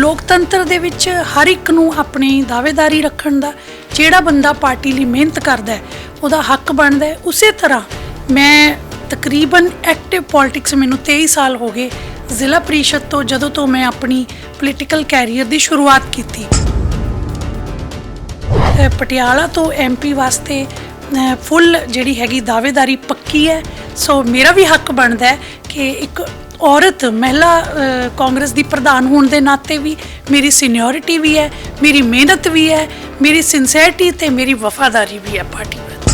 ਲੋਕਤੰਤਰ ਦੇ ਵਿੱਚ ਹਰ ਇੱਕ ਨੂੰ ਆਪਣੀ ਦਾਅਵੇਦਾਰੀ ਰੱਖਣ ਦਾ, ਜਿਹੜਾ ਬੰਦਾ ਪਾਰਟੀ ਲਈ ਮਿਹਨਤ ਕਰਦਾ ਹੈ, ਉਹਦਾ ਹੱਕ ਬਣਦਾ ਹੈ। ਉਸੇ ਤਰ੍ਹਾਂ ਮੈਂ ਤਕਰੀਬਨ ਐਕਟਿਵ ਪੋਲਿਟਿਕਸ ਮੈਨੂੰ 23 ਸਾਲ ਹੋ ਗਏ ਜ਼ਿਲ੍ਹਾ ਪ੍ਰੀਸ਼ਦ ਤੋਂ, ਜਦੋਂ ਤੋਂ ਮੈਂ ਆਪਣੀ ਪੋਲੀਟੀਕਲ ਕੈਰੀਅਰ ਦੀ ਸ਼ੁਰੂਆਤ ਕੀਤੀ। ਪਟਿਆਲਾ ਤੋਂ ਐਮਪੀ ਵਾਸਤੇ ਫੁੱਲ ਜਿਹੜੀ ਹੈਗੀ ਦਾਅਵੇਦਾਰੀ ਪੱਕੀ ਹੈ। ਸੋ ਮੇਰਾ ਵੀ ਹੱਕ ਬਣਦਾ ਹੈ ਕਿ ਇੱਕ ਔਰਤ, ਮਹਿਲਾ ਕਾਂਗਰਸ ਦੀ ਪ੍ਰਧਾਨ ਹੋਣ ਦੇ ਨਾਤੇ ਵੀ ਮੇਰੀ ਸੀਨੀਅਰਿਟੀ ਵੀ ਹੈ, ਮੇਰੀ ਮਿਹਨਤ ਵੀ ਹੈ, ਮੇਰੀ ਸਿੰਸੀਅਰਿਟੀ ਤੇ ਮੇਰੀ ਵਫਾਦਾਰੀ ਵੀ ਹੈ ਪਾਰਟੀ ਪ੍ਰਤੀ।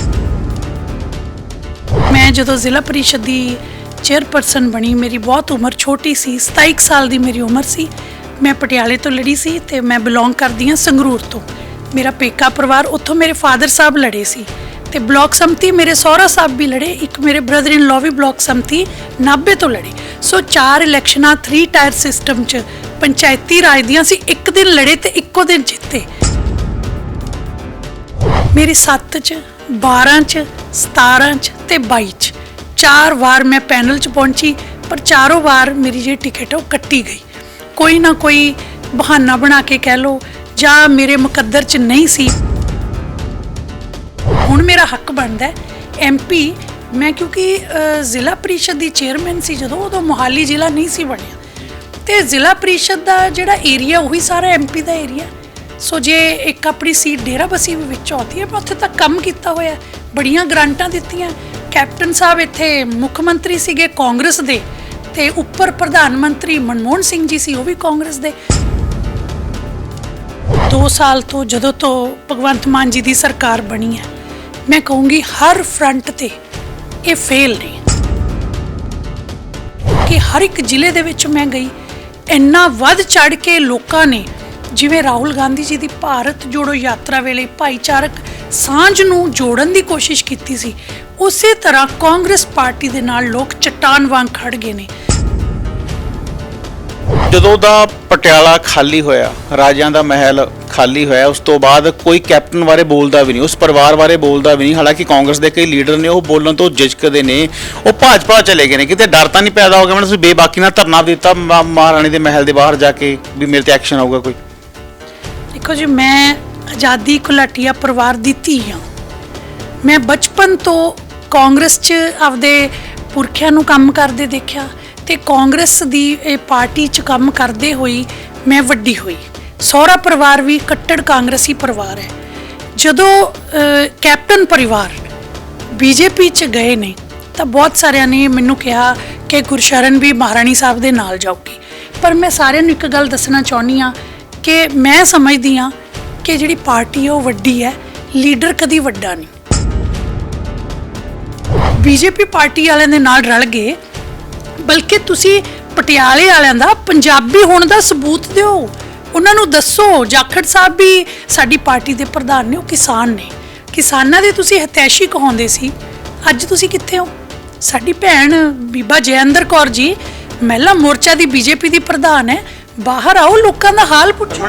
ਮੈਂ ਜਦੋਂ ਜ਼ਿਲ੍ਹਾ ਪਰਿਸ਼ਦ ਦੀ ਚੇਅਰਪਰਸਨ ਬਣੀ, ਮੇਰੀ ਬਹੁਤ ਉਮਰ ਛੋਟੀ ਸੀ 27 ਕੁ ਸਾਲ ਦੀ ਮੇਰੀ ਉਮਰ ਸੀ। ਮੈਂ ਪਟਿਆਲੇ ਤੋਂ ਲੜੀ ਸੀ ਤੇ ਮੈਂ ਬਿਲੋਂਗ ਕਰਦੀ ਹਾਂ ਸੰਗਰੂਰ ਤੋਂ। ਮੇਰਾ ਪੇਕਾ ਪਰਿਵਾਰ ਉੱਥੋਂ ਮੇਰੇ ਫਾਦਰ ਸਾਹਿਬ ਲੜੇ ਸੀ। ਤੇ ਬਲਾਕ ਸੰਮਤੀ ਮੇਰੇ ਸਹੁਰਾ ਸਾਹਿਬ ਵੀ ਲੜੇ, ਇੱਕ ਮੇਰੇ ਬ੍ਰਦਰ ਇਨ ਲਾਅ ਵੀ ਬਲਾਕ ਸੰਮਤੀ ਨਾਭੇ ਤੋਂ ਲੜੇ। ਸੋ ਚਾਰ ਇਲੈਕਸ਼ਨਾਂ 3 ਟਾਇਰ ਸਿਸਟਮ 'ਚ ਪੰਚਾਇਤੀ ਰਾਜ ਦੀਆਂ ਸੀ, ਇੱਕ ਦਿਨ ਲੜੇ ਤੇ ਇੱਕੋ ਦਿਨ ਜਿੱਤੇ। ਮੇਰੀ 7 ਚ 12 ਚ 17 ਚ ਤੇ 22 ਚ। ਚਾਰ ਵਾਰ ਮੈਂ ਪੈਨਲ ਚ ਪਹੁੰਚੀ, ਪਰ ਚਾਰੋਂ ਵਾਰ ਮੇਰੀ ਜਿਹੜੀ ਟਿਕਟ ਉਹ ਕੱਟੀ ਗਈ। ਕੋਈ ਨਾ ਕੋਈ ਬਹਾਨਾ ਬਣਾ ਕੇ ਕਹਿ ਲੋ ਜਾਂ ਮੇਰੇ ਮੁਕੱਦਰ ਚ ਨਹੀਂ ਸੀ ਹੁਣ ਮੇਰਾ ਹੱਕ ਬਣਦਾ ਹੈ। ਐਮਪੀ ਮੈਂ ਕਿਉਂਕਿ ਜ਼ਿਲ੍ਹਾ ਪ੍ਰੀਸ਼ਦ ਦੀ ਚੇਅਰਮੈਨ ਸੀ ਜਦੋਂ, ਉਦੋਂ ਮੋਹਾਲੀ ਜ਼ਿਲ੍ਹਾ ਨਹੀਂ ਸੀ ਬਣਿਆ। ਤੇ ਜ਼ਿਲ੍ਹਾ ਪ੍ਰੀਸ਼ਦ ਦਾ ਜਿਹੜਾ ਏਰੀਆ ਉਹੀ ਸਾਰਾ ਐਮਪੀ ਦਾ ਏਰੀਆ ਸੋ ਜੇ ਇੱਕ ਆਪਣੀ ਸੀਟ ਡੇਰਾ ਬਸੀ ਵਿੱਚ ਆਉਂਦੀ ਹੈ, ਮੈਂ ਉੱਥੇ ਤੱਕ ਕੰਮ ਕੀਤਾ ਹੋਇਆ ਬੜੀਆਂ ਗ੍ਰਾਂਟਾਂ ਦਿੱਤੀਆਂ। ਕੈਪਟਨ ਸਾਹਿਬ ਇੱਥੇ ਮੁੱਖ ਮੰਤਰੀ ਸੀਗੇ ਕਾਂਗਰਸ ਦੇ। ਤੇ ਉੱਪਰ ਪ੍ਰਧਾਨ ਮੰਤਰੀ ਮਨਮੋਹਨ ਸਿੰਘ ਜੀ ਸੀ, ਉਹ ਵੀ ਕਾਂਗਰਸ ਦੇ। 2 ਸਾਲ ਤੋਂ ਜਦੋਂ ਤੋਂ ਭਗਵੰਤ ਮਾਨ ਜੀ ਦੀ ਸਰਕਾਰ ਬਣੀ ਹੈ। ਮੈਂ ਕਹੂੰਗੀ ਹਰ ਫਰੰਟ ਤੇ ਇਹ ਫੇਲ ਨੇ ਕਿ ਹਰ ਇੱਕ ਜ਼ਿਲ੍ਹੇ ਦੇ ਵਿੱਚ ਮੈਂ ਗਈ, ਇੰਨਾ ਵੱਧ ਚੜ ਕੇ ਲੋਕਾਂ ਨੇ, ਜਿਵੇਂ ਰਾਹੁਲ ਗਾਂਧੀ ਜੀ ਦੀ ਭਾਰਤ ਜੋੜੋ ਯਾਤਰਾ ਵੇਲੇ ਭਾਈਚਾਰਕ ਸਾਂਝ ਨੂੰ ਜੋੜਨ ਦੀ ਕੋਸ਼ਿਸ਼ ਕੀਤੀ ਸੀ, ਉਸੇ ਤਰ੍ਹਾਂ ਕਾਂਗਰਸ ਪਾਰਟੀ ਦੇ ਨਾਲ ਲੋਕ ਚਟਾਨ ਵਾਂਗ ਖੜ ਗਏ ਨੇ। ਜਦੋਂ ਦਾ ਪਟਿਆਲਾ ਖਾਲੀ ਹੋਇਆ, ਰਾਜਿਆਂ ਦਾ ਮਹਿਲ ਖਾਲੀ ਹੋਇਆ ਉਸ ਤੋਂ ਬਾਅਦ ਕੋਈ ਕੈਪਟਨ ਬਾਰੇ ਬੋਲਦਾ ਵੀ ਨਹੀਂ, ਉਸ ਪਰਿਵਾਰ ਬਾਰੇ ਬੋਲਦਾ ਵੀ ਨਹੀਂ। ਹਾਲਾਂਕਿ ਕਾਂਗਰਸ ਦੇ ਕਈ ਲੀਡਰ ਨੇ, ਉਹ ਬੋਲਣ ਤੋਂ ਝਿਜਕਦੇ ਨੇ। ਉਹ ਭਾਜਪਾ ਚਲੇ ਗਏ ਨੇ, ਕਿਤੇ ਡਰ ਤਾਂ ਨਹੀਂ ਪੈਦਾ ਹੋ ਗਿਆ? ਮੈਨੂੰ ਤੁਸੀਂ ਬੇਬਾਕੀ ਨਾਲ ਧਰਨਾ ਦਿੱਤਾ ਮਹਾਰਾਣੀ ਦੇ ਮਹਿਲ ਦੇ ਬਾਹਰ ਜਾ ਕੇ ਵੀ ਮੇਰੇ ਤੇ ਐਕਸ਼ਨ ਆਊਗਾ ਕੋਈ। ਦੇਖੋ ਜੀ, ਮੈਂ ਆਜ਼ਾਦੀ ਘੁਲਾਟੀਆ ਪਰਿਵਾਰ ਦੀ ਧੀ ਹਾਂ। ਮੈਂ ਬਚਪਨ ਤੋਂ ਕਾਂਗਰਸ 'ਚ ਆਪਦੇ ਪੁਰਖਿਆਂ ਨੂੰ ਕੰਮ ਕਰਦੇ ਦੇਖਿਆ ਤੇ ਕਾਂਗਰਸ ਦੀ ਇਹ ਪਾਰਟੀ 'ਚ ਕੰਮ ਕਰਦੇ ਹੋਈ ਮੈਂ ਵੱਡੀ ਹੋਈ। ਸਹੁਰਾ ਪਰਿਵਾਰ ਵੀ ਕੱਟੜ ਕਾਂਗਰਸੀ ਪਰਿਵਾਰ ਹੈ। ਜਦੋਂ ਕੈਪਟਨ ਪਰਿਵਾਰ ਬੀਜੇਪੀ 'ਚ ਗਏ ਨੇ, ਤਾਂ ਬਹੁਤ ਸਾਰਿਆਂ ਨੇ ਮੈਨੂੰ ਕਿਹਾ ਕਿ ਗੁਰਸ਼ਰਨ ਵੀ ਮਹਾਰਾਣੀ ਸਾਹਿਬ ਦੇ ਨਾਲ ਜਾਊਗੀ। ਪਰ ਮੈਂ ਸਾਰਿਆਂ ਨੂੰ ਇੱਕ ਗੱਲ ਦੱਸਣਾ ਚਾਹੁੰਦੀ ਆ ਕਿ ਮੈਂ ਸਮਝਦੀ ਆ ਕਿ ਜਿਹੜੀ ਪਾਰਟੀ ਉਹ ਵੱਡੀ ਹੈ, ਲੀਡਰ ਕਦੀ ਵੱਡਾ ਨਹੀਂ। ਬੀਜੇਪੀ ਪਾਰਟੀ ਵਾਲਿਆਂ ਦੇ ਨਾਲ ਰਲ ਗਏ, ਬਲਕਿ ਤੁਸੀਂ ਪਟਿਆਲੇ ਵਾਲਿਆਂ ਦਾ, ਪੰਜਾਬੀ ਹੋਣ ਦਾ ਸਬੂਤ ਦਿਓ। ਉਹਨਾਂ ਨੂੰ ਦੱਸੋ ਜਾਖੜ ਸਾਹਿਬ ਵੀ ਸਾਡੀ ਪਾਰਟੀ ਦੇ ਪ੍ਰਧਾਨ ਨੇ ਉਹ ਕਿਸਾਨ ਨੇ। ਕਿਸਾਨਾਂ ਦੇ ਤੁਸੀਂ ਹਤੈਸ਼ੀ ਕਹਾਉਂਦੇ ਸੀ ਅੱਜ ਤੁਸੀਂ ਕਿੱਥੇ ਹੋ? ਸਾਡੀ ਭੈਣ ਬੀਬਾ ਜੈਂਦਰ ਕੌਰ ਜੀ ਮਹਿਲਾ ਮੋਰਚਾ ਦੀ ਬੀਜੇਪੀ ਦੀ ਪ੍ਰਧਾਨ ਹੈ ਬਾਹਰ ਆਓ ਲੋਕਾਂ ਦਾ ਹਾਲ ਪੁੱਛੋ।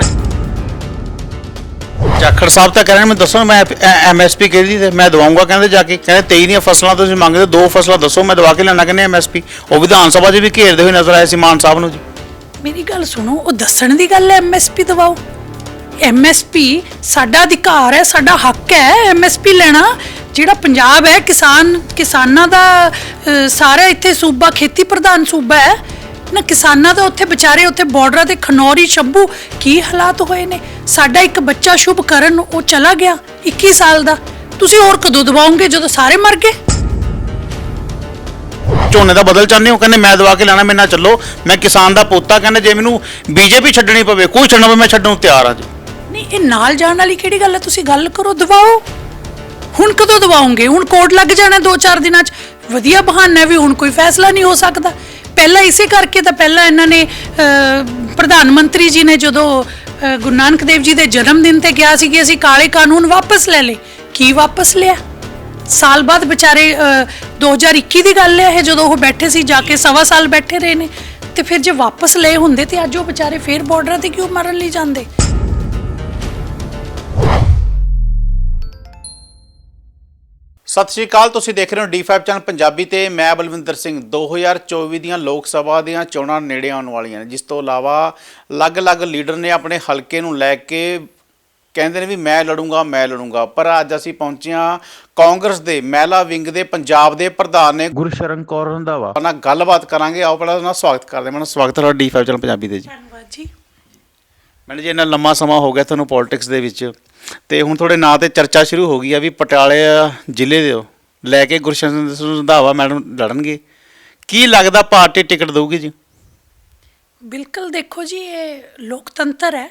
ਜਾਖੜ ਸਾਹਿਬ ਤਾਂ ਕਹਿ ਮੈਂ ਦੱਸੋ ਮੈਂ ਐਮਐਸਪੀ ਕਿਹਦੀ ਤੇ ਮੈਂ ਦਵਾਉਂਗਾ ਕਹਿੰਦੇ ਜਾ ਕੇ ਕਹਿੰਦੇ 23 ਦੀਆਂ ਫਸਲਾਂ ਤੁਸੀਂ ਮੰਗਦੇ ਹੋ, ਦੋ ਫਸਲਾਂ ਦੱਸੋ ਮੈਂ ਦਵਾ ਕੇ ਲੈਣਾ ਕਹਿੰਦੇ ਐਮਐਸਪੀ ਉਹ ਵਿਧਾਨ ਸਭਾ 'ਚ ਵੀ ਘੇਰਦੇ ਹੋਏ ਨਜ਼ਰ ਆਏ ਸੀ ਮਾਨ ਸਾਹਿਬ ਨੂੰ ਜੀ। ਮੇਰੀ ਗੱਲ ਸੁਣੋ ਉਹ ਦੱਸਣ ਦੀ ਗੱਲ ਹੈ ਐਮਐਸਪੀ ਦਵਾਓ। ਐਮਐਸਪੀ ਸਾਡਾ ਅਧਿਕਾਰ ਹੈ ਸਾਡਾ ਹੱਕ ਹੈ ਐਮਐਸਪੀ ਲੈਣਾ। ਜਿਹੜਾ ਪੰਜਾਬ ਹੈ ਕਿਸਾਨ ਕਿਸਾਨਾਂ ਦਾ ਅਹ, ਸਾਰਾ ਇੱਥੇ ਸੂਬਾ ਖੇਤੀ ਪ੍ਰਧਾਨ ਸੂਬਾ ਹੈ। ਨਾ ਕਿਸਾਨਾਂ ਦਾ ਉੱਥੇ ਵਿਚਾਰੇ ਉੱਥੇ ਬਾਰਡਰਾਂ ਤੇ ਖਨੌਰੀ ਸ਼ੰਭੂ ਕੀ ਹਾਲਾਤ ਹੋਏ ਨੇ? ਸਾਡਾ ਇੱਕ ਬੱਚਾ ਸ਼ੁਭ ਕਰਨ ਉਹ ਚਲਾ ਗਿਆ 21 ਸਾਲ ਦਾ। ਤੁਸੀਂ ਹੋਰ ਕਦੋਂ ਦਵਾਓਗੇ ਜਦੋਂ ਸਾਰੇ ਮਰ ਗਏ? ਝੋਨੇ ਦਾ ਬਦਲ ਚਾਹੁੰਦੇ ਹੋ? ਕਹਿੰਦੇ ਮੈਂ ਦਵਾ ਕੇ ਲੈਣਾ, ਮੇਰੇ ਨਾਲ ਚੱਲੋ। ਮੈਂ ਕਿਸਾਨ ਦਾ ਪੋਤਾ, ਕਹਿੰਦੇ ਜੇ ਮੈਨੂੰ ਬੀਜੇਪੀ ਛੱਡਣੀ ਪਵੇ, ਕੋਈ ਛੱਡਣਾ ਪਵੇ, ਮੈਂ ਛੱਡਣ ਨੂੰ ਤਿਆਰ ਹਾਂ ਜੀ। ਨਹੀਂ, ਇਹ ਨਾਲ ਜਾਣ ਵਾਲੀ ਕਿਹੜੀ ਗੱਲ ਹੈ? ਤੁਸੀਂ ਗੱਲ ਕਰੋ, ਦਵਾਓ। ਹੁਣ ਕਦੋਂ ਦਵਾਓਗੇ? ਹੁਣ ਕੋਰਟ ਲੱਗ ਜਾਣਾ 2-4 ਦਿਨਾਂ 'ਚ। ਵਧੀਆ ਬਹਾਨਾ ਵੀ ਹੁਣ ਕੋਈ ਫੈਸਲਾ ਨਹੀਂ ਹੋ ਸਕਦਾ। ਪਹਿਲਾਂ ਇਸੇ ਕਰਕੇ ਤਾਂ ਪਹਿਲਾਂ ਇਹਨਾਂ ਨੇ ਪ੍ਰਧਾਨ ਮੰਤਰੀ ਜੀ ਨੇ ਜਦੋਂ ਗੁਰੂ ਨਾਨਕ ਦੇਵ ਜੀ ਦੇ ਜਨਮ ਦਿਨ ਤੇ ਕਿਹਾ ਸੀ ਕਿ ਅਸੀਂ ਕਾਲੇ ਕਾਨੂੰਨ ਵਾਪਸ ਲੈ ਲਏ। ਕੀ ਵਾਪਸ ਲਿਆ? ਸਾਲ ਬਾਅਦ ਵਿਚਾਰੇ ਅਹ, 2021 ਦੀ ਗੱਲ ਹੈ ਇਹ ਜਦੋਂ ਉਹ ਬੈਠੇ ਸੀ ਜਾ ਕੇ ਸਵਾ ਸਾਲ ਬੈਠੇ ਰਹੇ ਨੇ। ਤੇ ਫਿਰ ਜੇ ਵਾਪਸ ਲਏ ਹੁੰਦੇ ਤੇ ਅੱਜ ਉਹ ਵਿਚਾਰੇ ਫੇਰ ਬਾਰਡਰਾਂ ਤੇ ਕਿਉਂ ਮਰਨ ਲਈ ਜਾਂਦੇ? ਸਤਿ ਸ਼੍ਰੀ ਅਕਾਲ ਤੁਸੀਂ ਦੇਖ ਰਹੇ ਹੋ D5 ਚੈਨਲ ਪੰਜਾਬੀ ਤੇ ਮੈਂ ਬਲਵਿੰਦਰ ਸਿੰਘ। 2024 ਦੀਆਂ ਲੋਕ ਸਭਾ ਦੀਆਂ ਚੋਣਾਂ ਨੇੜੇ ਆਉਣ ਵਾਲੀਆਂ ਨੇ ਜਿਸ ਤੋਂ ਇਲਾਵਾ ਅਲੱਗ-ਅਲੱਗ ਲੀਡਰ ਨੇ ਆਪਣੇ ਹਲਕੇ ਨੂੰ ਲੈ ਕੇ ਕਹਿੰਦੇ ਨੇ ਵੀ ਮੈਂ ਲੜੂੰਗਾ ਮੈਂ ਲੜੂੰਗਾ। ਪਰ ਅੱਜ ਅਸੀਂ ਪਹੁੰਚੇ ਹਾਂ ਕਾਂਗਰਸ ਦੇ ਮਹਿਲਾ ਵਿੰਗ ਦੇ ਪੰਜਾਬ ਦੇ ਪ੍ਰਧਾਨ ਨੇ ਗੁਰਸ਼ਰਨ ਕੌਰ ਰੰਧਾਵਾ। ਉਹਨਾਂ ਨਾਲ ਗੱਲਬਾਤ ਕਰਾਂਗੇ। ਆਓ ਪਹਿਲਾਂ ਉਹਨਾਂ ਦਾ ਸਵਾਗਤ ਕਰਦੇ ਹਾਂ। ਮੈਨੂੰ ਸਵਾਗਤ ਹੈ ਤੁਹਾਡਾ D5 ਚੈਨਲ ਪੰਜਾਬੀ ਦੇ ਜੀ। ਧੰਨਵਾਦ ਜੀ। ਮੈਨੂੰ ਜੀ ਇੰਨਾ ਲੰਮਾ ਸਮਾਂ ਹੋ ਗਿਆ ਤੁਹਾਨੂੰ ਪੋਲਿਟਿਕਸ ਦੇ ਵਿੱਚ। ਤੇ ਹੁਣ ਤੁਹਾਡੇ ਨਾਂ ਤੇ ਚਰਚਾ ਸ਼ੁਰੂ ਹੋ ਗਈ ਆ ਵੀ ਪਟਿਆਲੇ ਜ਼ਿਲ੍ਹੇ ਦੇ ਲੈ ਕੇ ਗੁਰਸ਼ਰਨ ਰੰਧਾਵਾ ਮੈਡਮ ਲੜਨਗੇ। ਕੀ ਲੱਗਦਾ ਪਾਰਟੀ ਟਿਕਟ ਦਊਗੀ ਜੀ? ਬਿਲਕੁਲ ਦੇਖੋ ਜੀ ਇਹ ਲੋਕਤੰਤਰ ਹੈ।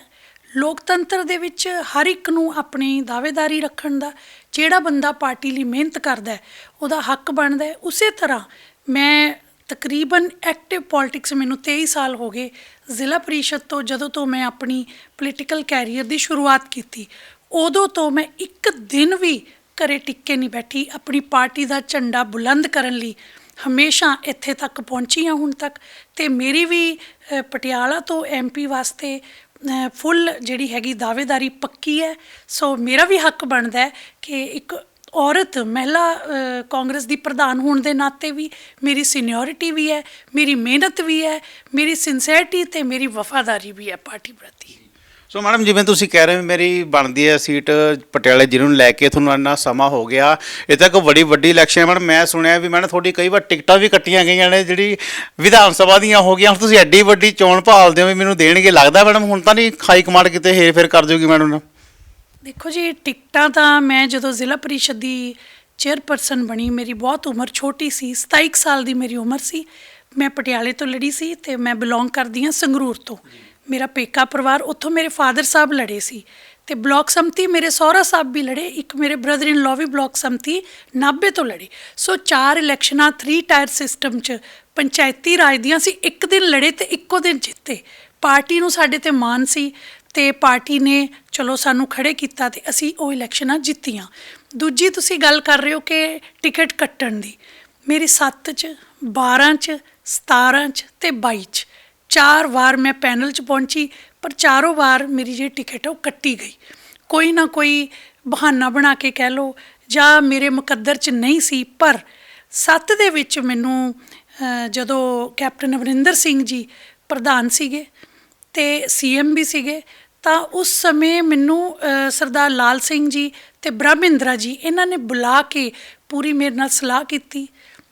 ਲੋਕਤੰਤਰ ਦੇ ਵਿੱਚ ਹਰ ਇੱਕ ਨੂੰ ਆਪਣੀ ਦਾਅਵੇਦਾਰੀ ਰੱਖਣ ਦਾ, ਜਿਹੜਾ ਬੰਦਾ ਪਾਰਟੀ ਲਈ ਮਿਹਨਤ ਕਰਦਾ ਉਹਦਾ ਹੱਕ ਬਣਦਾ ਉਸੇ ਤਰ੍ਹਾਂ ਮੈਂ ਤਕਰੀਬਨ ਐਕਟਿਵ ਪੋਲਿਟਿਕਸ ਮੈਨੂੰ 23 ਸਾਲ ਹੋ ਗਏ ਜ਼ਿਲ੍ਹਾ ਪ੍ਰੀਸ਼ਦ ਤੋਂ, ਜਦੋਂ ਤੋਂ ਮੈਂ ਆਪਣੀ ਪੋਲੀਟੀਕਲ ਕੈਰੀਅਰ ਦੀ ਸ਼ੁਰੂਆਤ ਕੀਤੀ। ਉਦੋਂ ਤੋਂ ਮੈਂ ਇੱਕ ਦਿਨ ਵੀ ਘਰੇ ਟਿੱਕੇ ਨਹੀਂ ਬੈਠੀ, ਆਪਣੀ ਪਾਰਟੀ ਦਾ ਝੰਡਾ ਬੁਲੰਦ ਕਰਨ ਲਈ। ਹਮੇਸ਼ਾ ਇੱਥੇ ਤੱਕ ਪਹੁੰਚੀ ਹਾਂ ਹੁਣ ਤੱਕ ਤੇ ਮੇਰੀ ਵੀ ਪਟਿਆਲਾ ਤੋਂ ਐਮਪੀ ਵਾਸਤੇ ਫੁੱਲ ਜਿਹੜੀ ਹੈਗੀ ਦਾਅਵੇਦਾਰੀ ਪੱਕੀ ਹੈ। ਸੋ ਮੇਰਾ ਵੀ ਹੱਕ ਬਣਦਾ ਹੈ ਕਿ ਇੱਕ ਔਰਤ, ਮਹਿਲਾ ਕਾਂਗਰਸ ਦੀ ਪ੍ਰਧਾਨ ਹੋਣ ਦੇ ਨਾਤੇ ਵੀ ਮੇਰੀ ਸੀਨੀਅਰਿਟੀ ਵੀ ਹੈ, ਮੇਰੀ ਮਿਹਨਤ ਵੀ ਹੈ, ਮੇਰੀ ਸਿੰਸੀਅਰਿਟੀ ਤੇ ਮੇਰੀ ਵਫਾਦਾਰੀ ਵੀ ਹੈ ਪਾਰਟੀ ਪ੍ਰਤੀ। ਸੋ ਮੈਡਮ ਜਿਵੇਂ ਤੁਸੀਂ ਕਹਿ ਰਹੇ ਹੋ ਮੇਰੀ ਬਣਦੀ ਹੈ ਸੀਟ ਪਟਿਆਲੇ ਜ਼ਿਲ੍ਹੇ ਨੂੰ ਲੈ ਕੇ ਤੁਹਾਨੂੰ ਇੰਨਾ ਸਮਾਂ ਹੋ ਗਿਆ। ਇਹ ਤਾਂ ਇੱਕ ਬੜੀ ਵੱਡੀ ਇਲੈਕਸ਼ਨ ਹੈ। ਮੈਡਮ ਮੈਂ ਸੁਣਿਆ ਵੀ ਮੈਡਮ ਤੁਹਾਡੀ ਕਈ ਵਾਰ ਟਿਕਟਾਂ ਵੀ ਕੱਟੀਆਂ ਗਈਆਂ ਨੇ, ਜਿਹੜੀ ਵਿਧਾਨ ਸਭਾ ਦੀਆਂ ਹੋ ਗਈਆਂ। ਹੁਣ ਤੁਸੀਂ ਐਡੀ ਵੱਡੀ ਚੋਣ ਭਾਲਦੇ ਹੋ ਵੀ ਮੈਨੂੰ ਦੇਣਗੇ। ਲੱਗਦਾ ਮੈਡਮ ਹੁਣ ਤਾਂ ਨਹੀਂ ਹਾਈ ਕਮਾਂਡ ਕਿਤੇ ਹੇਰ ਫੇਰ ਕਰ ਜੂਗੀ ਮੈਡਮ ਨਾਲ ਦੇਖੋ ਜੀ, ਟਿਕਟਾਂ ਤਾਂ ਮੈਂ ਜਦੋਂ ਜ਼ਿਲ੍ਹਾ ਪਰਿਸ਼ਦ ਦੀ ਚੇਅਰਪਰਸਨ ਬਣੀ, ਮੇਰੀ ਬਹੁਤ ਉਮਰ ਛੋਟੀ ਸੀ 27 ਕੁ ਸਾਲ ਦੀ ਮੇਰੀ ਉਮਰ ਸੀ। ਮੈਂ ਪਟਿਆਲੇ ਤੋਂ ਲੜੀ ਸੀ ਤੇ ਮੈਂ ਬਿਲੋਂਗ ਕਰਦੀ ਹਾਂ ਸੰਗਰੂਰ ਤੋਂ। ਮੇਰਾ ਪੇਕਾ ਪਰਿਵਾਰ ਉੱਥੋਂ ਮੇਰੇ ਫਾਦਰ ਸਾਹਿਬ ਲੜੇ ਸੀ ਤੇ ਬਲਾਕ ਸੰਮਤੀ ਮੇਰੇ ਸਹੁਰਾ ਸਾਹਿਬ ਵੀ ਲੜੇ, ਇੱਕ ਮੇਰੇ ਬ੍ਰਦਰ ਇਨ ਲਾਅ ਵੀ ਬਲਾਕ ਸੰਮਤੀ ਨਾਭੇ ਤੋਂ ਲੜੇ। ਸੋ ਚਾਰ ਇਲੈਕਸ਼ਨਾਂ 3 ਟਾਇਰ ਸਿਸਟਮ 'ਚ ਪੰਚਾਇਤੀ ਰਾਜ ਦੀਆਂ ਸੀ, ਇੱਕ ਦਿਨ ਲੜੇ ਤੇ ਇੱਕੋ ਦਿਨ ਜਿੱਤੇ। ਪਾਰਟੀ ਨੂੰ ਸਾਡੇ ਤੇ ਮਾਣ ਸੀ ਤੇ ਪਾਰਟੀ ਨੇ ਚਲੋ ਸਾਨੂੰ ਖੜੇ ਕੀਤਾ ਤੇ ਅਸੀਂ ਉਹ ਇਲੈਕਸ਼ਨਾਂ ਜਿੱਤੀਆਂ। ਦੂਜੀ ਤੁਸੀਂ ਗੱਲ ਕਰ ਰਹੇ ਹੋ ਕਿ ਟਿਕਟ ਕੱਟਣ ਦੀ। ਮੇਰੀ 7 ਚ 12 ਚ 17 ਚ ਤੇ 22 ਚ। ਚਾਰ ਵਾਰ ਮੈਂ ਪੈਨਲ ਚ ਪਹੁੰਚੀ, ਪਰ ਚਾਰੋਂ ਵਾਰ ਮੇਰੀ ਜਿਹੜੀ ਟਿਕਟ ਹੈ ਉਹ ਕੱਟੀ ਗਈ। ਕੋਈ ਨਾ ਕੋਈ ਬਹਾਨਾ ਬਣਾ ਕੇ ਕਹਿ ਲਓ ਜਾਂ ਮੇਰੇ ਮੁਕੱਦਰ ਚ ਨਹੀਂ ਸੀ, ਪਰ ਸੱਤ ਦੇ ਵਿੱਚ ਮੈਨੂੰ ਜਦੋਂ ਕੈਪਟਨ ਅਮਰਿੰਦਰ ਸਿੰਘ ਜੀ ਪ੍ਰਧਾਨ ਸੀਗੇ ਤੇ ਸੀਐਮ ਵੀ ਸੀਗੇ, ਤਾਂ ਉਸ ਸਮੇਂ ਮੈਨੂੰ ਸਰਦਾਰ ਲਾਲ ਸਿੰਘ ਜੀ ਤੇ ਬ੍ਰਹਮਿੰਦਰਾ ਜੀ ਇਹਨਾਂ ਨੇ ਬੁਲਾ ਕੇ ਪੂਰੀ ਮੇਰੇ ਨਾਲ ਸਲਾਹ ਕੀਤੀ।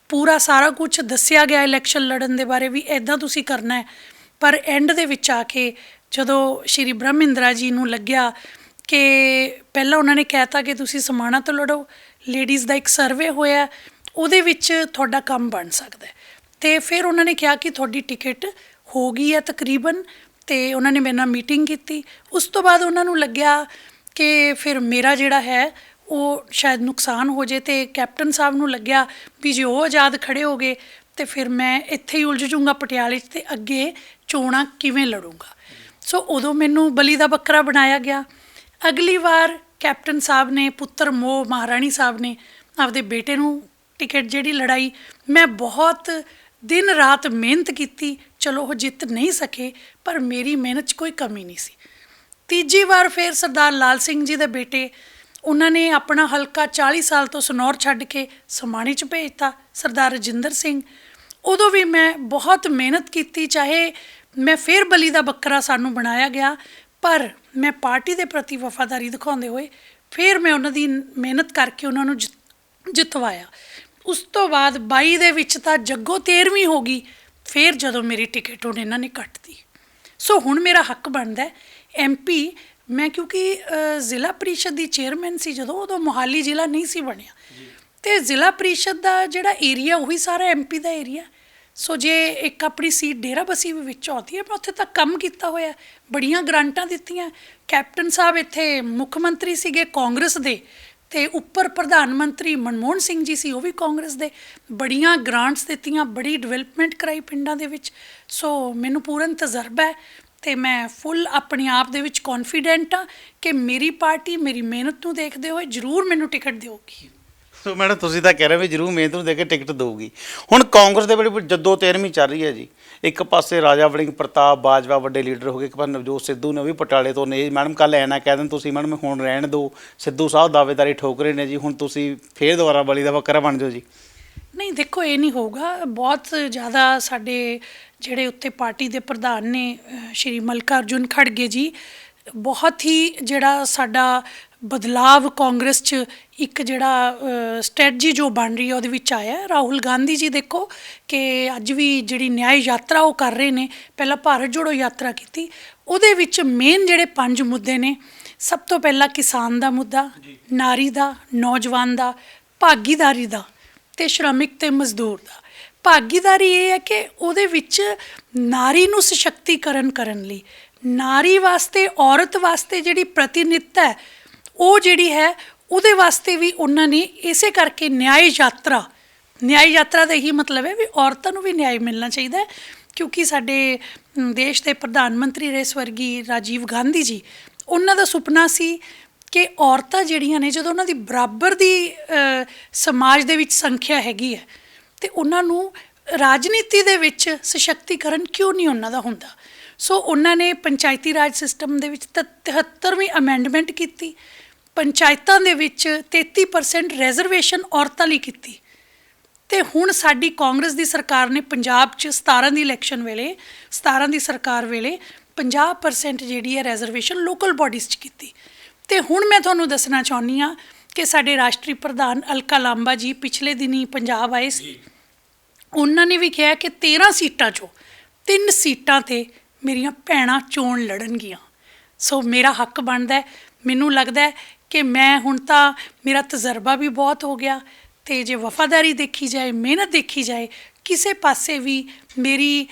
ਪੂਰਾ ਸਾਰਾ ਕੁਝ ਦੱਸਿਆ ਗਿਆ ਇਲੈਕਸ਼ਨ ਲੜਨ ਦੇ ਬਾਰੇ ਵੀ ਐਦਾਂ ਤੁਸੀਂ ਕਰਨਾ ਹੈ। ਪਰ ਐਂਡ ਦੇ ਵਿੱਚ ਆ ਕੇ ਜਦੋਂ ਸ਼੍ਰੀ ਬ੍ਰਹਮਿੰਦਰਾ ਜੀ ਨੂੰ ਲੱਗਿਆ ਕਿ ਪਹਿਲਾਂ ਉਹਨਾਂ ਨੇ ਕਹਿਤਾ ਕਿ ਤੁਸੀਂ ਸਮਾਣਾ ਤੋਂ ਲੜੋ ਲੇਡੀਜ਼ ਦਾ ਇੱਕ ਸਰਵੇ ਹੋਇਆ, ਉਹਦੇ ਵਿੱਚ ਤੁਹਾਡਾ ਕੰਮ ਬਣ ਸਕਦਾ ਹੈ। ਤੇ ਫਿਰ ਉਹਨਾਂ ਨੇ ਕਿਹਾ ਕਿ ਤੁਹਾਡੀ ਟਿਕਟ ਹੋ ਗਈ ਹੈ ਤਕਰੀਬਨ ਤੇ ਉਹਨਾਂ ਨੇ ਮੇਰੇ ਨਾਲ ਮੀਟਿੰਗ ਕੀਤੀ। ਉਸ ਤੋਂ ਬਾਅਦ ਉਹਨਾਂ ਨੂੰ ਲੱਗਿਆ ਕਿ ਫਿਰ ਮੇਰਾ ਜਿਹੜਾ ਹੈ, ਉਹ ਸ਼ਾਇਦ ਨੁਕਸਾਨ ਹੋ ਜੇ ਤੇ ਕੈਪਟਨ ਸਾਹਿਬ ਨੂੰ ਲੱਗਿਆ ਵੀ ਜੇ ਉਹ ਆਜ਼ਾਦ ਖੜੇ ਹੋ ਗਏ, ਤੇ ਫਿਰ ਮੈਂ ਇੱਥੇ ਹੀ ਉਲਝ ਜੂੰਗਾ ਪਟਿਆਲੇ 'ਚ ਤੇ ਅੱਗੇ ਚੋਣਾਂ ਕਿਵੇਂ ਲੜੂੰਗਾ? ਸੋ ਉਦੋਂ ਮੈਨੂੰ ਬਲੀ ਦਾ ਬੱਕਰਾ ਬਣਾਇਆ ਗਿਆ। ਅਗਲੀ ਵਾਰ ਕੈਪਟਨ ਸਾਹਿਬ ਨੇ, ਪੁੱਤਰ ਮੋਹ ਮਹਾਰਾਣੀ ਸਾਹਿਬ ਨੇ ਆਪਦੇ ਬੇਟੇ ਨੂੰ ਟਿਕਟ ਜਿਹੜੀ ਲੜਾਈ, ਮੈਂ ਬਹੁਤ ਦਿਨ ਰਾਤ ਮਿਹਨਤ ਕੀਤੀ, ਚਲੋ ਉਹ ਜਿੱਤ ਨਹੀਂ ਸਕੇ, ਪਰ ਮੇਰੀ ਮਿਹਨਤ 'ਚ ਕੋਈ ਕਮੀ ਨਹੀਂ ਸੀ। ਤੀਜੀ ਵਾਰ ਫਿਰ ਸਰਦਾਰ ਲਾਲ ਸਿੰਘ ਜੀ ਦੇ ਬੇਟੇ, ਉਹਨਾਂ ਨੇ ਆਪਣਾ ਹਲਕਾ 40 ਸਾਲ ਤੋਂ ਸਨੌਰ ਛੱਡ ਕੇ ਸਮਾਣੇ 'ਚ ਭੇਜਤਾ, ਸਰਦਾਰ ਰਜਿੰਦਰ ਸਿੰਘ। ਉਦੋਂ ਵੀ ਮੈਂ ਬਹੁਤ ਮਿਹਨਤ ਕੀਤੀ ਚਾਹੇ ਮੈਂ ਫਿਰ ਬਲੀ ਦਾ ਬੱਕਰਾ ਸਾਨੂੰ ਬਣਾਇਆ ਗਿਆ ਪਰ ਮੈਂ ਪਾਰਟੀ ਦੇ ਪ੍ਰਤੀ ਵਫਾਦਾਰੀ ਦਿਖਾਉਂਦੇ ਹੋਏ ਫਿਰ ਮੈਂ ਉਹਨਾਂ ਦੀ ਮਿਹਨਤ ਕਰਕੇ ਉਹਨਾਂ ਨੂੰ ਜਿੱਤ- ਜਿੱਤਵਾਇਆ। ਉਸ ਤੋਂ ਬਾਅਦ 22 ਦੇ ਵਿੱਚ ਤਾਂ ਜੱਗੋ 13ਵੀਂ ਹੋ ਗਈ ਫਿਰ ਜਦੋਂ ਮੇਰੀ ਟਿਕਟ ਉਹਨੇ ਇਹਨਾਂ ਨੇ ਕੱਟਤੀ। ਸੋ ਹੁਣ ਮੇਰਾ ਹੱਕ ਬਣਦਾ ਐਮਪੀ ਮੈਂ ਕਿਉਂਕਿ ਜ਼ਿਲ੍ਹਾ ਪਰਿਸ਼ਦ ਦੀ ਚੇਅਰਮੈਨ ਸੀ ਜਦੋਂ ਉਦੋਂ ਮੋਹਾਲੀ ਜ਼ਿਲ੍ਹਾ ਨਹੀਂ ਸੀ ਬਣਿਆ। ਤੇ ਜ਼ਿਲ੍ਹਾ ਪਰਿਸ਼ਦ ਦਾ ਜਿਹੜਾ ਏਰੀਆ ਉਹੀ ਸਾਰਾ ਐਮਪੀ ਦਾ ਏਰੀਆ। ਸੋ ਜੇ ਇੱਕ ਆਪਣੀ ਸੀਟ ਡੇਰਾਬਸੀ ਵਿੱਚ ਆਉਂਦੀ ਹੈ, ਮੈਂ ਉੱਥੇ ਤਾਂ ਕੰਮ ਕੀਤਾ ਹੋਇਆ ਬੜੀਆਂ ਗ੍ਰਾਂਟਾਂ ਦਿੱਤੀਆਂ। ਕੈਪਟਨ ਸਾਹਿਬ ਇੱਥੇ ਮੁੱਖ ਮੰਤਰੀ ਸੀਗੇ ਕਾਂਗਰਸ ਦੇ ਤੇ ਉੱਪਰ ਪ੍ਰਧਾਨ ਮੰਤਰੀ ਮਨਮੋਹਨ ਸਿੰਘ ਜੀ ਸੀ, ਉਹ ਵੀ ਕਾਂਗਰਸ ਦੇ। ਬੜੀਆਂ ਗ੍ਰਾਂਟਸ ਦਿੱਤੀਆਂ, ਬੜੀ ਡਿਵੈਲਪਮੈਂਟ ਕਰਾਈ ਪਿੰਡਾਂ ਦੇ ਵਿੱਚ। ਸੋ ਮੈਨੂੰ ਪੂਰਨ ਤਜਰਬਾ ਹੈ ਤੇ ਮੈਂ ਫੁੱਲ ਆਪਣੇ ਆਪ ਦੇ ਵਿੱਚ ਕੌਨਫੀਡੈਂਟ ਹਾਂ ਕਿ ਮੇਰੀ ਪਾਰਟੀ ਮੇਰੀ ਮਿਹਨਤ ਨੂੰ ਦੇਖਦੇ ਹੋਏ ਜ਼ਰੂਰ ਮੈਨੂੰ ਟਿਕਟ ਦੇਊਗੀ। ਸੋ ਮੈਡਮ, ਤੁਸੀਂ ਤਾਂ ਕਹਿ ਰਹੇ ਵੀ ਜਰੂਰ ਮਿਹਨਤ ਨੂੰ ਦੇ ਕੇ ਟਿਕਟ ਦਊਗੀ। ਹੁਣ ਕਾਂਗਰਸ ਦੇ ਬੜੀ ਜਦੋਂ ਤੇਰਵੀਂ ਚੱਲ ਰਹੀ ਹੈ ਜੀ, ਇੱਕ ਪਾਸੇ ਰਾਜਾ ਵੜਿੰਗ ਪ੍ਰਤਾਪ ਬਾਜਵਾ ਵੱਡੇ ਲੀਡਰ ਹੋ ਗਏ, ਇੱਕ ਪਾਸੇ ਨਵਜੋਤ ਸਿੱਧੂ ਨੇ ਵੀ ਪਟਾਲੇ ਤੋਂ ਨੇ। ਮੈਡਮ ਕੱਲ ਐਨਾ ਕਹਿ ਦੇਣ ਤੁਸੀਂ, ਮੈਡਮ, ਹੁਣ ਰਹਿਣ ਦਿਓ। ਸਿੱਧੂ ਸਾਹਿਬ ਦਾਅਵੇਦਾਰੀ ਠੋਕ ਰਹੇ ਨੇ ਜੀ, ਹੁਣ ਤੁਸੀਂ ਫੇਰ ਦੁਬਾਰਾ ਬਲੀ ਦਾ ਬੱਕਰਾ ਬਣ ਜਾਓ ਜੀ। ਨਹੀਂ, ਦੇਖੋ, ਇਹ ਨਹੀਂ ਹੋਊਗਾ। ਬਹੁਤ ਜ਼ਿਆਦਾ ਸਾਡੇ ਜਿਹੜੇ ਉੱਤੇ ਪਾਰਟੀ ਦੇ ਪ੍ਰਧਾਨ ਨੇ ਸ਼੍ਰੀ ਸ਼੍ਰੀ ਮਲਕਾਰਜੁਨ ਖੜਗੇ ਜੀ, ਬਹੁਤ ਹੀ ਜਿਹੜਾ ਸਾਡਾ ਬਦਲਾਵ ਕਾਂਗਰਸ 'ਚ ਇੱਕ ਜਿਹੜਾ ਸਟ੍ਰੈਟਜੀ ਜੋ ਬਣ ਰਹੀ ਹੈ ਉਹਦੇ ਵਿੱਚ ਆਇਆ। ਰਾਹੁਲ ਗਾਂਧੀ ਜੀ ਦੇਖੋ ਕਿ ਅੱਜ ਵੀ ਜਿਹੜੀ ਨਿਆਂ ਯਾਤਰਾ ਉਹ ਕਰ ਰਹੇ ਨੇ, ਪਹਿਲਾਂ ਭਾਰਤ ਜੋੜੋ ਯਾਤਰਾ ਕੀਤੀ। ਉਹਦੇ ਵਿੱਚ ਮੇਨ ਜਿਹੜੇ ਪੰਜ ਮੁੱਦੇ ਨੇ, ਸਭ ਤੋਂ ਪਹਿਲਾਂ ਕਿਸਾਨ ਦਾ ਮੁੱਦਾ, ਨਾਰੀ ਦਾ, ਨੌਜਵਾਨ ਦਾ, ਭਾਗੀਦਾਰੀ ਦਾ ਤੇ ਸ਼੍ਰਮਿਕ ਤੇ ਮਜ਼ਦੂਰ ਦਾ। ਭਾਗੀਦਾਰੀ ਇਹ ਹੈ ਕਿ ਉਹਦੇ ਵਿੱਚ ਨਾਰੀ ਨੂੰ ਸਸ਼ਕਤੀਕਰਨ ਕਰਨ ਲਈ, ਨਾਰੀ ਵਾਸਤੇ, ਔਰਤ ਵਾਸਤੇ ਜਿਹੜੀ ਪ੍ਰਤੀਨਿਧਤਾ ਹੈ ਉਹ ਜਿਹੜੀ ਹੈ, ਉਹਦੇ ਵਾਸਤੇ ਵੀ ਉਹਨਾਂ ਨੇ ਇਸੇ ਕਰਕੇ ਨਿਆਂ ਯਾਤਰਾ ਨਿਆਂ ਯਾਤਰਾ ਦਾ ਇਹੀ ਮਤਲਬ ਹੈ ਵੀ ਔਰਤਾਂ ਨੂੰ ਵੀ ਨਿਆਂ ਮਿਲਣਾ ਚਾਹੀਦਾ ਹੈ, ਕਿਉਂਕਿ ਸਾਡੇ ਦੇਸ਼ ਦੇ ਪ੍ਰਧਾਨ ਮੰਤਰੀ ਰਹੇ ਸਵਰਗੀ ਰਾਜੀਵ ਗਾਂਧੀ ਜੀ, ਉਹਨਾਂ ਦਾ ਸੁਪਨਾ ਸੀ ਕਿ ਔਰਤਾਂ ਜਿਹੜੀਆਂ ਨੇ, ਜਦੋਂ ਉਹਨਾਂ ਦੀ ਬਰਾਬਰ ਦੀ ਸਮਾਜ ਦੇ ਵਿੱਚ ਸੰਖਿਆ ਹੈਗੀ ਹੈ, ਤੇ ਉਹਨਾਂ ਨੂੰ ਰਾਜਨੀਤੀ ਦੇ ਵਿੱਚ ਸਸ਼ਕਤੀਕਰਨ ਕਿਉਂ ਨਹੀਂ ਉਹਨਾਂ ਦਾ ਹੁੰਦਾ? ਸੋ ਉਹਨਾਂ ਨੇ ਪੰਚਾਇਤੀ ਰਾਜ ਸਿਸਟਮ ਦੇ ਵਿੱਚ ਤ- 73ਵੀਂ ਅਮੈਂਡਮੈਂਟ ਕੀਤੀ ਪੰਚਾਇਤਾਂ ਦੇ ਵਿੱਚ 33% ਰਿਜ਼ਰਵੇਸ਼ਨ ਔਰਤਾਂ ਲਈ ਕੀਤੀ। ਤੇ ਹੁਣ ਸਾਡੀ ਕਾਂਗਰਸ ਦੀ ਸਰਕਾਰ ਨੇ ਪੰਜਾਬ 'ਚ 17 ਦੀ ਇਲੈਕਸ਼ਨ ਵੇਲੇ 17 ਦੀ ਸਰਕਾਰ ਵੇਲੇ 50% ਜਿਹੜੀ ਹੈ ਰਿਜ਼ਰਵੇਸ਼ਨ ਲੋਕਲ ਬਾਡੀਜ਼ 'ਚ ਕੀਤੀ। ਤੇ ਹੁਣ ਮੈਂ ਤੁਹਾਨੂੰ ਦੱਸਣਾ ਚਾਹੁੰਦੀ ਆ ਕਿ ਸਾਡੇ ਰਾਸ਼ਟਰੀ ਪ੍ਰਧਾਨ ਅਲਕਾ ਲਾਂਬਾ ਜੀ ਪਿਛਲੇ ਦਿਨੀ ਪੰਜਾਬ ਆਏ ਸੀ। ਉਹਨਾਂ ਨੇ ਵੀ ਕਿਹਾ ਕਿ 13 ਸੀਟਾਂ 'ਚੋਂ ਤਿੰਨ ਸੀਟਾਂ ਤੇ ਮੇਰੀਆਂ ਭੈਣਾਂ ਚੋਣ ਲੜਨਗੀਆਂ। ਸੋ ਮੇਰਾ ਹੱਕ ਬਣਦਾ ਮੈਨੂੰ ਲੱਗਦਾ ਕਿ ਮੈਂ ਹੁਣ ਤਾਂ ਮੇਰਾ ਤਜਰਬਾ ਵੀ ਬਹੁਤ ਹੋ ਗਿਆ ਤੇ ਜੇ ਵਫਾਦਾਰੀ ਦੇਖੀ ਜਾਏ ਮਿਹਨਤ ਦੇਖੀ ਜਾਏ ਕਿਸੇ ਪਾਸੇ ਵੀ ਮੇਰੀ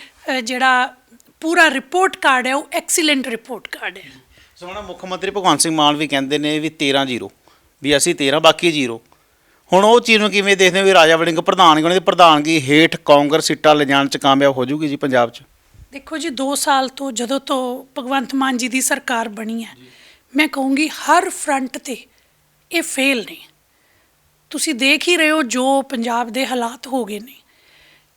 ਜਿਹੜਾ ਪੂਰਾ ਰਿਪੋਰਟ ਕਾਰਡ ਹੈ ਉਹ ਐਕਸੀਲੈਂਟ ਰਿਪੋਰਟ ਕਾਰਡ ਹੈ। ਸੋ ਮੈਡਮ ਮੁੱਖ ਮੰਤਰੀ ਭਗਵੰਤ ਸਿੰਘ ਮਾਨ ਵੀ ਕਹਿੰਦੇ ਨੇ ਵੀ 13 ਜ਼ੀਰੋ ਵੀ ਅਸੀਂ 13 ਬਾਕੀ ਜ਼ੀਰੋ। ਹੁਣ ਉਹ ਚੀਜ਼ ਨੂੰ ਕਿਵੇਂ ਦੇਖਦੇ ਹੋ ਵੀ ਰਾਜਾ ਵੜਿੰਗ ਪ੍ਰਧਾਨਗੀ ਉਹਨਾਂ ਦੀ ਪ੍ਰਧਾਨਗੀ ਹੇਠ ਕਾਂਗਰਸ ਸੀਟਾਂ ਲਿਜਾਣ ਚ ਕਾਮਯਾਬ ਹੋ ਜੂਗੀ ਜੀ ਪੰਜਾਬ ਚ? ਦੇਖੋ ਜੀ 2 ਸਾਲ ਤੋਂ ਜਦੋਂ ਤੋਂ ਭਗਵੰਤ ਮਾਨ ਜੀ ਦੀ ਸਰਕਾਰ ਬਣੀ ਹੈ ਮੈਂ ਕਹੂੰਗੀ, ਹਰ ਫਰੰਟ ਤੇ ਇਹ ਫੇਲ ਨੇ ਤੁਸੀਂ ਦੇਖ ਹੀ ਰਹੇ ਹੋ ਜੋ ਪੰਜਾਬ ਦੇ ਹਾਲਾਤ ਹੋ ਗਏ ਨੇ।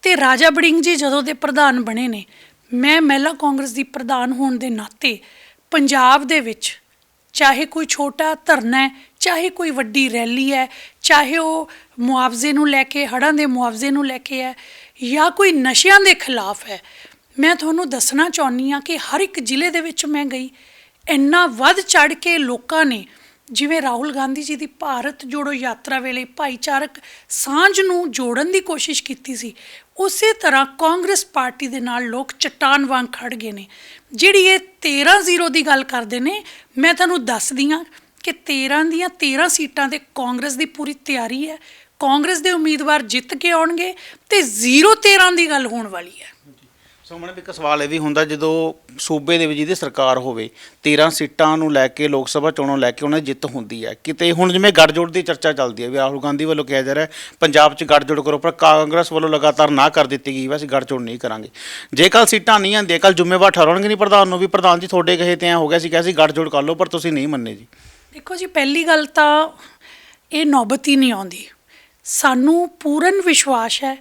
ਤੇ ਰਾਜਾ ਬੜਿੰਗ ਜੀ ਜਦੋਂ ਦੇ ਪ੍ਰਧਾਨ ਬਣੇ ਨੇ, ਮੈਂ ਮਹਿਲਾ ਕਾਂਗਰਸ ਦੀ ਪ੍ਰਧਾਨ ਹੋਣ ਦੇ ਨਾਤੇ ਪੰਜਾਬ ਦੇ ਵਿੱਚ ਚਾਹੇ ਕੋਈ ਛੋਟਾ ਧਰਨਾ ਹੈ, ਚਾਹੇ ਕੋਈ ਵੱਡੀ ਰੈਲੀ ਹੈ, ਚਾਹੇ ਉਹ ਮੁਆਵਜ਼ੇ ਨੂੰ ਲੈ ਕੇ, ਹੜ੍ਹਾਂ ਦੇ ਮੁਆਵਜ਼ੇ ਨੂੰ ਲੈ ਕੇ ਹੈ, ਜਾਂ ਕੋਈ ਨਸ਼ਿਆਂ ਦੇ ਖਿਲਾਫ ਹੈ, ਮੈਂ ਤੁਹਾਨੂੰ ਦੱਸਣਾ ਚਾਹੁੰਦੀ ਆ ਕਿ ਹਰ ਇੱਕ ਜ਼ਿਲ੍ਹੇ ਦੇ ਵਿੱਚ ਮੈਂ ਗਈ ਇੰਨਾ ਵੱਧ ਚੜ ਕੇ ਲੋਕਾਂ ਨੇ, ਜਿਵੇਂ ਰਾਹੁਲ ਗਾਂਧੀ ਜੀ ਦੀ ਭਾਰਤ ਜੋੜੋ ਯਾਤਰਾ ਵੇਲੇ ਭਾਈਚਾਰਕ ਸਾਂਝ ਨੂੰ ਜੋੜਨ ਦੀ ਕੋਸ਼ਿਸ਼ ਕੀਤੀ ਸੀ, ਉਸੇ ਤਰ੍ਹਾਂ ਕਾਂਗਰਸ ਪਾਰਟੀ ਦੇ ਨਾਲ ਲੋਕ ਚਟਾਨ ਵਾਂਗ ਖੜ ਗਏ ਨੇ। ਜਿਹੜੀ ਇਹ 13-0 ਦੀ ਗੱਲ ਕਰਦੇ ਨੇ, ਮੈਂ ਤੁਹਾਨੂੰ ਦੱਸਦੀ ਹਾਂ ਕਿ 13 ਦੀਆਂ 13 ਸੀਟਾਂ ਤੇ ਕਾਂਗਰਸ ਦੀ ਪੂਰੀ ਤਿਆਰੀ ਹੈ। ਕਾਂਗਰਸ ਦੇ ਉਮੀਦਵਾਰ ਜਿੱਤ ਕੇ ਆਉਣਗੇ ਤੇ 0-13 ਦੀ ਗੱਲ ਹੋਣ ਵਾਲੀ ਹੈ। ਸੋ ਮੈਡਮ, ਇੱਕ ਸਵਾਲ ਇਹ ਵੀ ਹੁੰਦਾ, ਜਦੋਂ ਸੂਬੇ ਦੇ ਵਿੱਚ ਜਿਹਦੀ ਸਰਕਾਰ ਹੋਵੇ 13 ਸੀਟਾਂ ਨੂੰ ਲੈ ਕੇ, ਲੋਕ ਸਭਾ ਚੋਣਾਂ ਲੈ ਕੇ ਉਹਨਾਂ ਦੀ ਜਿੱਤ ਹੁੰਦੀ ਹੈ। ਕਿਤੇ ਹੁਣ ਜਿਵੇਂ ਗੱਠਜੋੜ ਦੀ ਚਰਚਾ ਚੱਲਦੀ ਹੈ, ਵੀ ਰਾਹੁਲ ਗਾਂਧੀ ਵੱਲੋਂ ਕਿਹਾ ਜਾ ਰਿਹਾ ਪੰਜਾਬ 'ਚ ਗੱਠਜੋੜ ਕਰੋ, ਪਰ ਕਾਂਗਰਸ ਵੱਲੋਂ ਲਗਾਤਾਰ ਨਾ ਕਰ ਦਿੱਤੀ ਗਈ, ਵੀ ਅਸੀਂ ਗੱਠਜੋੜ ਨਹੀਂ ਕਰਾਂਗੇ। ਜੇ ਕੱਲ ਸੀਟਾਂ ਨਹੀਂ ਆਉਂਦੀਆਂ ਕੱਲ ਜ਼ਿੰਮੇਵਾਰ ਠਹਿਰਾਉਣਗੇ ਨਹੀਂ ਪ੍ਰਧਾਨ ਨੂੰ, ਵੀ ਪ੍ਰਧਾਨ ਜੀ ਤੁਹਾਡੇ ਕਹੇ ਤੇ ਐ ਹੋ ਗਿਆ ਸੀ ਕਿ ਅਸੀਂ ਗੱਠਜੋੜ ਕਰ ਲਓ, ਪਰ ਤੁਸੀਂ ਨਹੀਂ ਮੰਨੇ ਜੀ। ਦੇਖੋ ਜੀ, ਪਹਿਲੀ ਗੱਲ ਤਾਂ ਇਹ ਨੌਬਤ ਹੀ ਨਹੀਂ ਆਉਂਦੀ। ਸਾਨੂੰ ਪੂਰਨ ਵਿਸ਼ਵਾਸ ਹੈ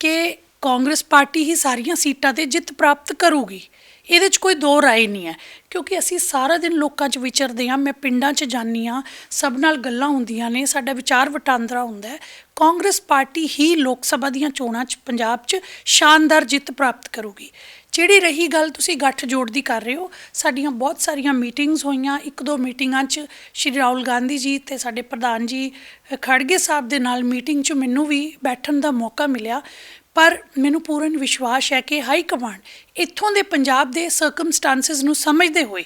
ਕਿ ਕਾਂਗਰਸ ਪਾਰਟੀ ਹੀ ਸਾਰੀਆਂ ਸੀਟਾਂ ਤੇ ਜਿੱਤ ਪ੍ਰਾਪਤ ਕਰੂਗੀ। ਇਹਦੇ 'ਚ ਕੋਈ ਦੋ ਰਾਏ ਨਹੀਂ ਹੈ, ਕਿਉਂਕਿ ਅਸੀਂ ਸਾਰਾ ਦਿਨ ਲੋਕਾਂ 'ਚ ਵਿਚਰਦੇ ਹਾਂ, ਮੈਂ ਪਿੰਡਾਂ 'ਚ ਜਾਂਦੀ ਹਾਂ, ਸਭ ਨਾਲ ਗੱਲਾਂ ਹੁੰਦੀਆਂ ਨੇ, ਸਾਡਾ ਵਿਚਾਰ ਵਟਾਂਦਰਾ ਹੁੰਦਾ ਹੈ। ਕਾਂਗਰਸ ਪਾਰਟੀ ਹੀ ਲੋਕ ਸਭਾ ਦੀਆਂ ਚੋਣਾਂ 'ਚ, ਪੰਜਾਬ 'ਚ ਸ਼ਾਨਦਾਰ ਜਿੱਤ ਪ੍ਰਾਪਤ ਕਰੂਗੀ। ਜਿਹੜੀ ਰਹੀ ਗੱਲ ਤੁਸੀਂ ਗੱਠ ਜੋੜ ਦੀ ਕਰ ਰਹੇ ਹੋ, ਸਾਡੀਆਂ ਬਹੁਤ ਸਾਰੀਆਂ ਮੀਟਿੰਗਸ ਹੋਈਆਂ, ਇੱਕ ਦੋ ਮੀਟਿੰਗਾਂ 'ਚ ਸ਼੍ਰੀ ਰਾਹੁਲ ਗਾਂਧੀ ਜੀ ਤੇ ਸਾਡੇ ਪ੍ਰਧਾਨ ਜੀ ਖੜਗੇ ਸਾਹਿਬ ਦੇ ਨਾਲ ਮੀਟਿੰਗ 'ਚ ਮੈਨੂੰ ਵੀ ਬੈਠਣ ਦਾ ਮੌਕਾ ਮਿਲਿਆ। ਪਰ ਮੈਨੂੰ ਪੂਰਨ ਵਿਸ਼ਵਾਸ ਹੈ ਕਿ ਹਾਈ ਕਮਾਂਡ ਇੱਥੋਂ ਦੇ ਪੰਜਾਬ ਦੇ ਸਰਕਮਸਟੈਂਸਸ ਨੂੰ ਸਮਝਦੇ ਹੋਏ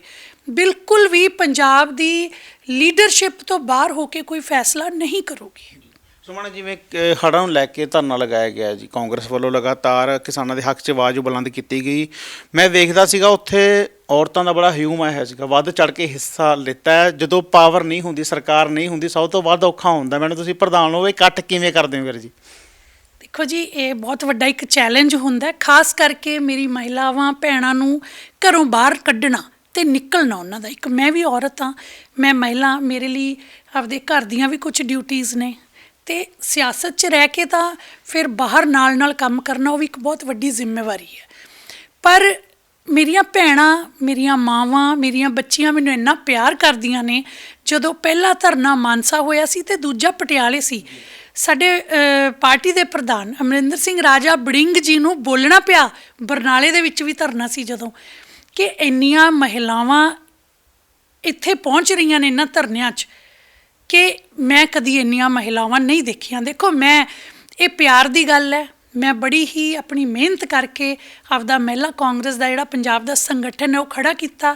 ਬਿਲਕੁਲ ਵੀ ਪੰਜਾਬ ਦੀ ਲੀਡਰਸ਼ਿਪ ਤੋਂ ਬਾਹਰ ਹੋ ਕੇ ਕੋਈ ਫੈਸਲਾ ਨਹੀਂ ਕਰੂਗੀ। ਸੁਮਨ, ਜਿਵੇਂ ਹੜ੍ਹਾਂ ਨੂੰ ਲੈ ਕੇ ਧਰਨਾ ਲਗਾਇਆ ਗਿਆ ਜੀ, ਕਾਂਗਰਸ ਵੱਲੋਂ ਲਗਾਤਾਰ ਕਿਸਾਨਾਂ ਦੇ ਹੱਕ 'ਚ ਆਵਾਜ਼ ਬੁਲੰਦ ਕੀਤੀ ਗਈ। ਮੈਂ ਵੇਖਦਾ ਸੀਗਾ ਉੱਥੇ ਔਰਤਾਂ ਦਾ ਬੜਾ ਹਿਊਮ ਆਇਆ ਸੀਗਾ, ਵੱਧ ਚੜ ਕੇ ਹਿੱਸਾ ਲਿੱਤਾ ਜਦੋਂ ਪਾਵਰ ਨਹੀਂ ਹੁੰਦੀ, ਸਰਕਾਰ ਨਹੀਂ ਹੁੰਦੀ, ਸਭ ਤੋਂ ਵੱਧ ਔਖਾ ਹੁੰਦਾ। ਮੈਨੂੰ ਤੁਸੀਂ ਪ੍ਰਧਾਨ ਹੋ, ਇਹ ਇਕੱਠ ਕਿਵੇਂ ਕਰਦੇ ਹੋ ਵੀਰ ਜੀ? ਦੇਖੋ ਜੀ, ਇਹ ਬਹੁਤ ਵੱਡਾ ਇੱਕ ਚੈਲੰਜ ਹੁੰਦਾ ਖਾਸ ਕਰਕੇ ਮੇਰੀ ਮਹਿਲਾਵਾਂ ਭੈਣਾਂ ਨੂੰ ਘਰੋਂ ਬਾਹਰ ਕੱਢਣਾ ਤੇ ਨਿਕਲਣਾ ਉਹਨਾਂ ਦਾ। ਇੱਕ ਮੈਂ ਵੀ ਔਰਤ ਹਾਂ, ਮੈਂ ਮਹਿਲਾ, ਮੇਰੇ ਲਈ ਆਪਦੇ ਘਰ ਦੀਆਂ ਵੀ ਕੁਝ ਡਿਊਟੀਆਂ ਨੇ। ਤੇ ਸਿਆਸਤ 'ਚ ਰਹਿ ਕੇ ਤਾਂ ਫਿਰ ਬਾਹਰ ਨਾਲ-ਨਾਲ ਕੰਮ ਕਰਨਾ ਉਹ ਵੀ ਇੱਕ ਬਹੁਤ ਵੱਡੀ ਜ਼ਿੰਮੇਵਾਰੀ ਹੈ। ਪਰ ਮੇਰੀਆਂ ਭੈਣਾਂ, ਮੇਰੀਆਂ ਮਾਵਾਂ, ਮੇਰੀਆਂ ਬੱਚੀਆਂ ਮੈਨੂੰ ਇੰਨਾ ਪਿਆਰ ਕਰਦੀਆਂ ਨੇ, ਜਦੋਂ ਪਹਿਲਾ ਧਰਨਾ ਮਾਨਸਾ ਹੋਇਆ ਸੀ ਤੇ ਦੂਜਾ ਪਟਿਆਲੇ ਸੀ ਸਾਡੇ ਪਾਰਟੀ ਦੇ ਪ੍ਰਧਾਨ ਅਮਰਿੰਦਰ ਸਿੰਘ ਰਾਜਾ ਬੜਿੰਗ ਜੀ ਨੂੰ ਬੋਲਣਾ ਪਿਆ, ਬਰਨਾਲੇ ਦੇ ਵਿੱਚ ਵੀ ਧਰਨਾ ਸੀ ਜਦੋਂ, ਕਿ ਇੰਨੀਆਂ ਮਹਿਲਾਵਾਂ ਇੱਥੇ ਪਹੁੰਚ ਰਹੀਆਂ ਨੇ ਇਹਨਾਂ ਧਰਨਿਆਂ 'ਚ, ਕਿ ਮੈਂ ਕਦੀ ਇੰਨੀਆਂ ਮਹਿਲਾਵਾਂ ਨਹੀਂ ਦੇਖੀਆਂ। ਦੇਖੋ, ਮੈਂ, ਇਹ ਪਿਆਰ ਦੀ ਗੱਲ ਹੈ, ਮੈਂ ਬੜੀ ਹੀ ਆਪਣੀ ਮਿਹਨਤ ਕਰਕੇ ਆਪਦਾ ਮਹਿਲਾ ਕਾਂਗਰਸ ਦਾ ਜਿਹੜਾ ਪੰਜਾਬ ਦਾ ਸੰਗਠਨ ਹੈ, ਉਹ ਖੜਾ ਕੀਤਾ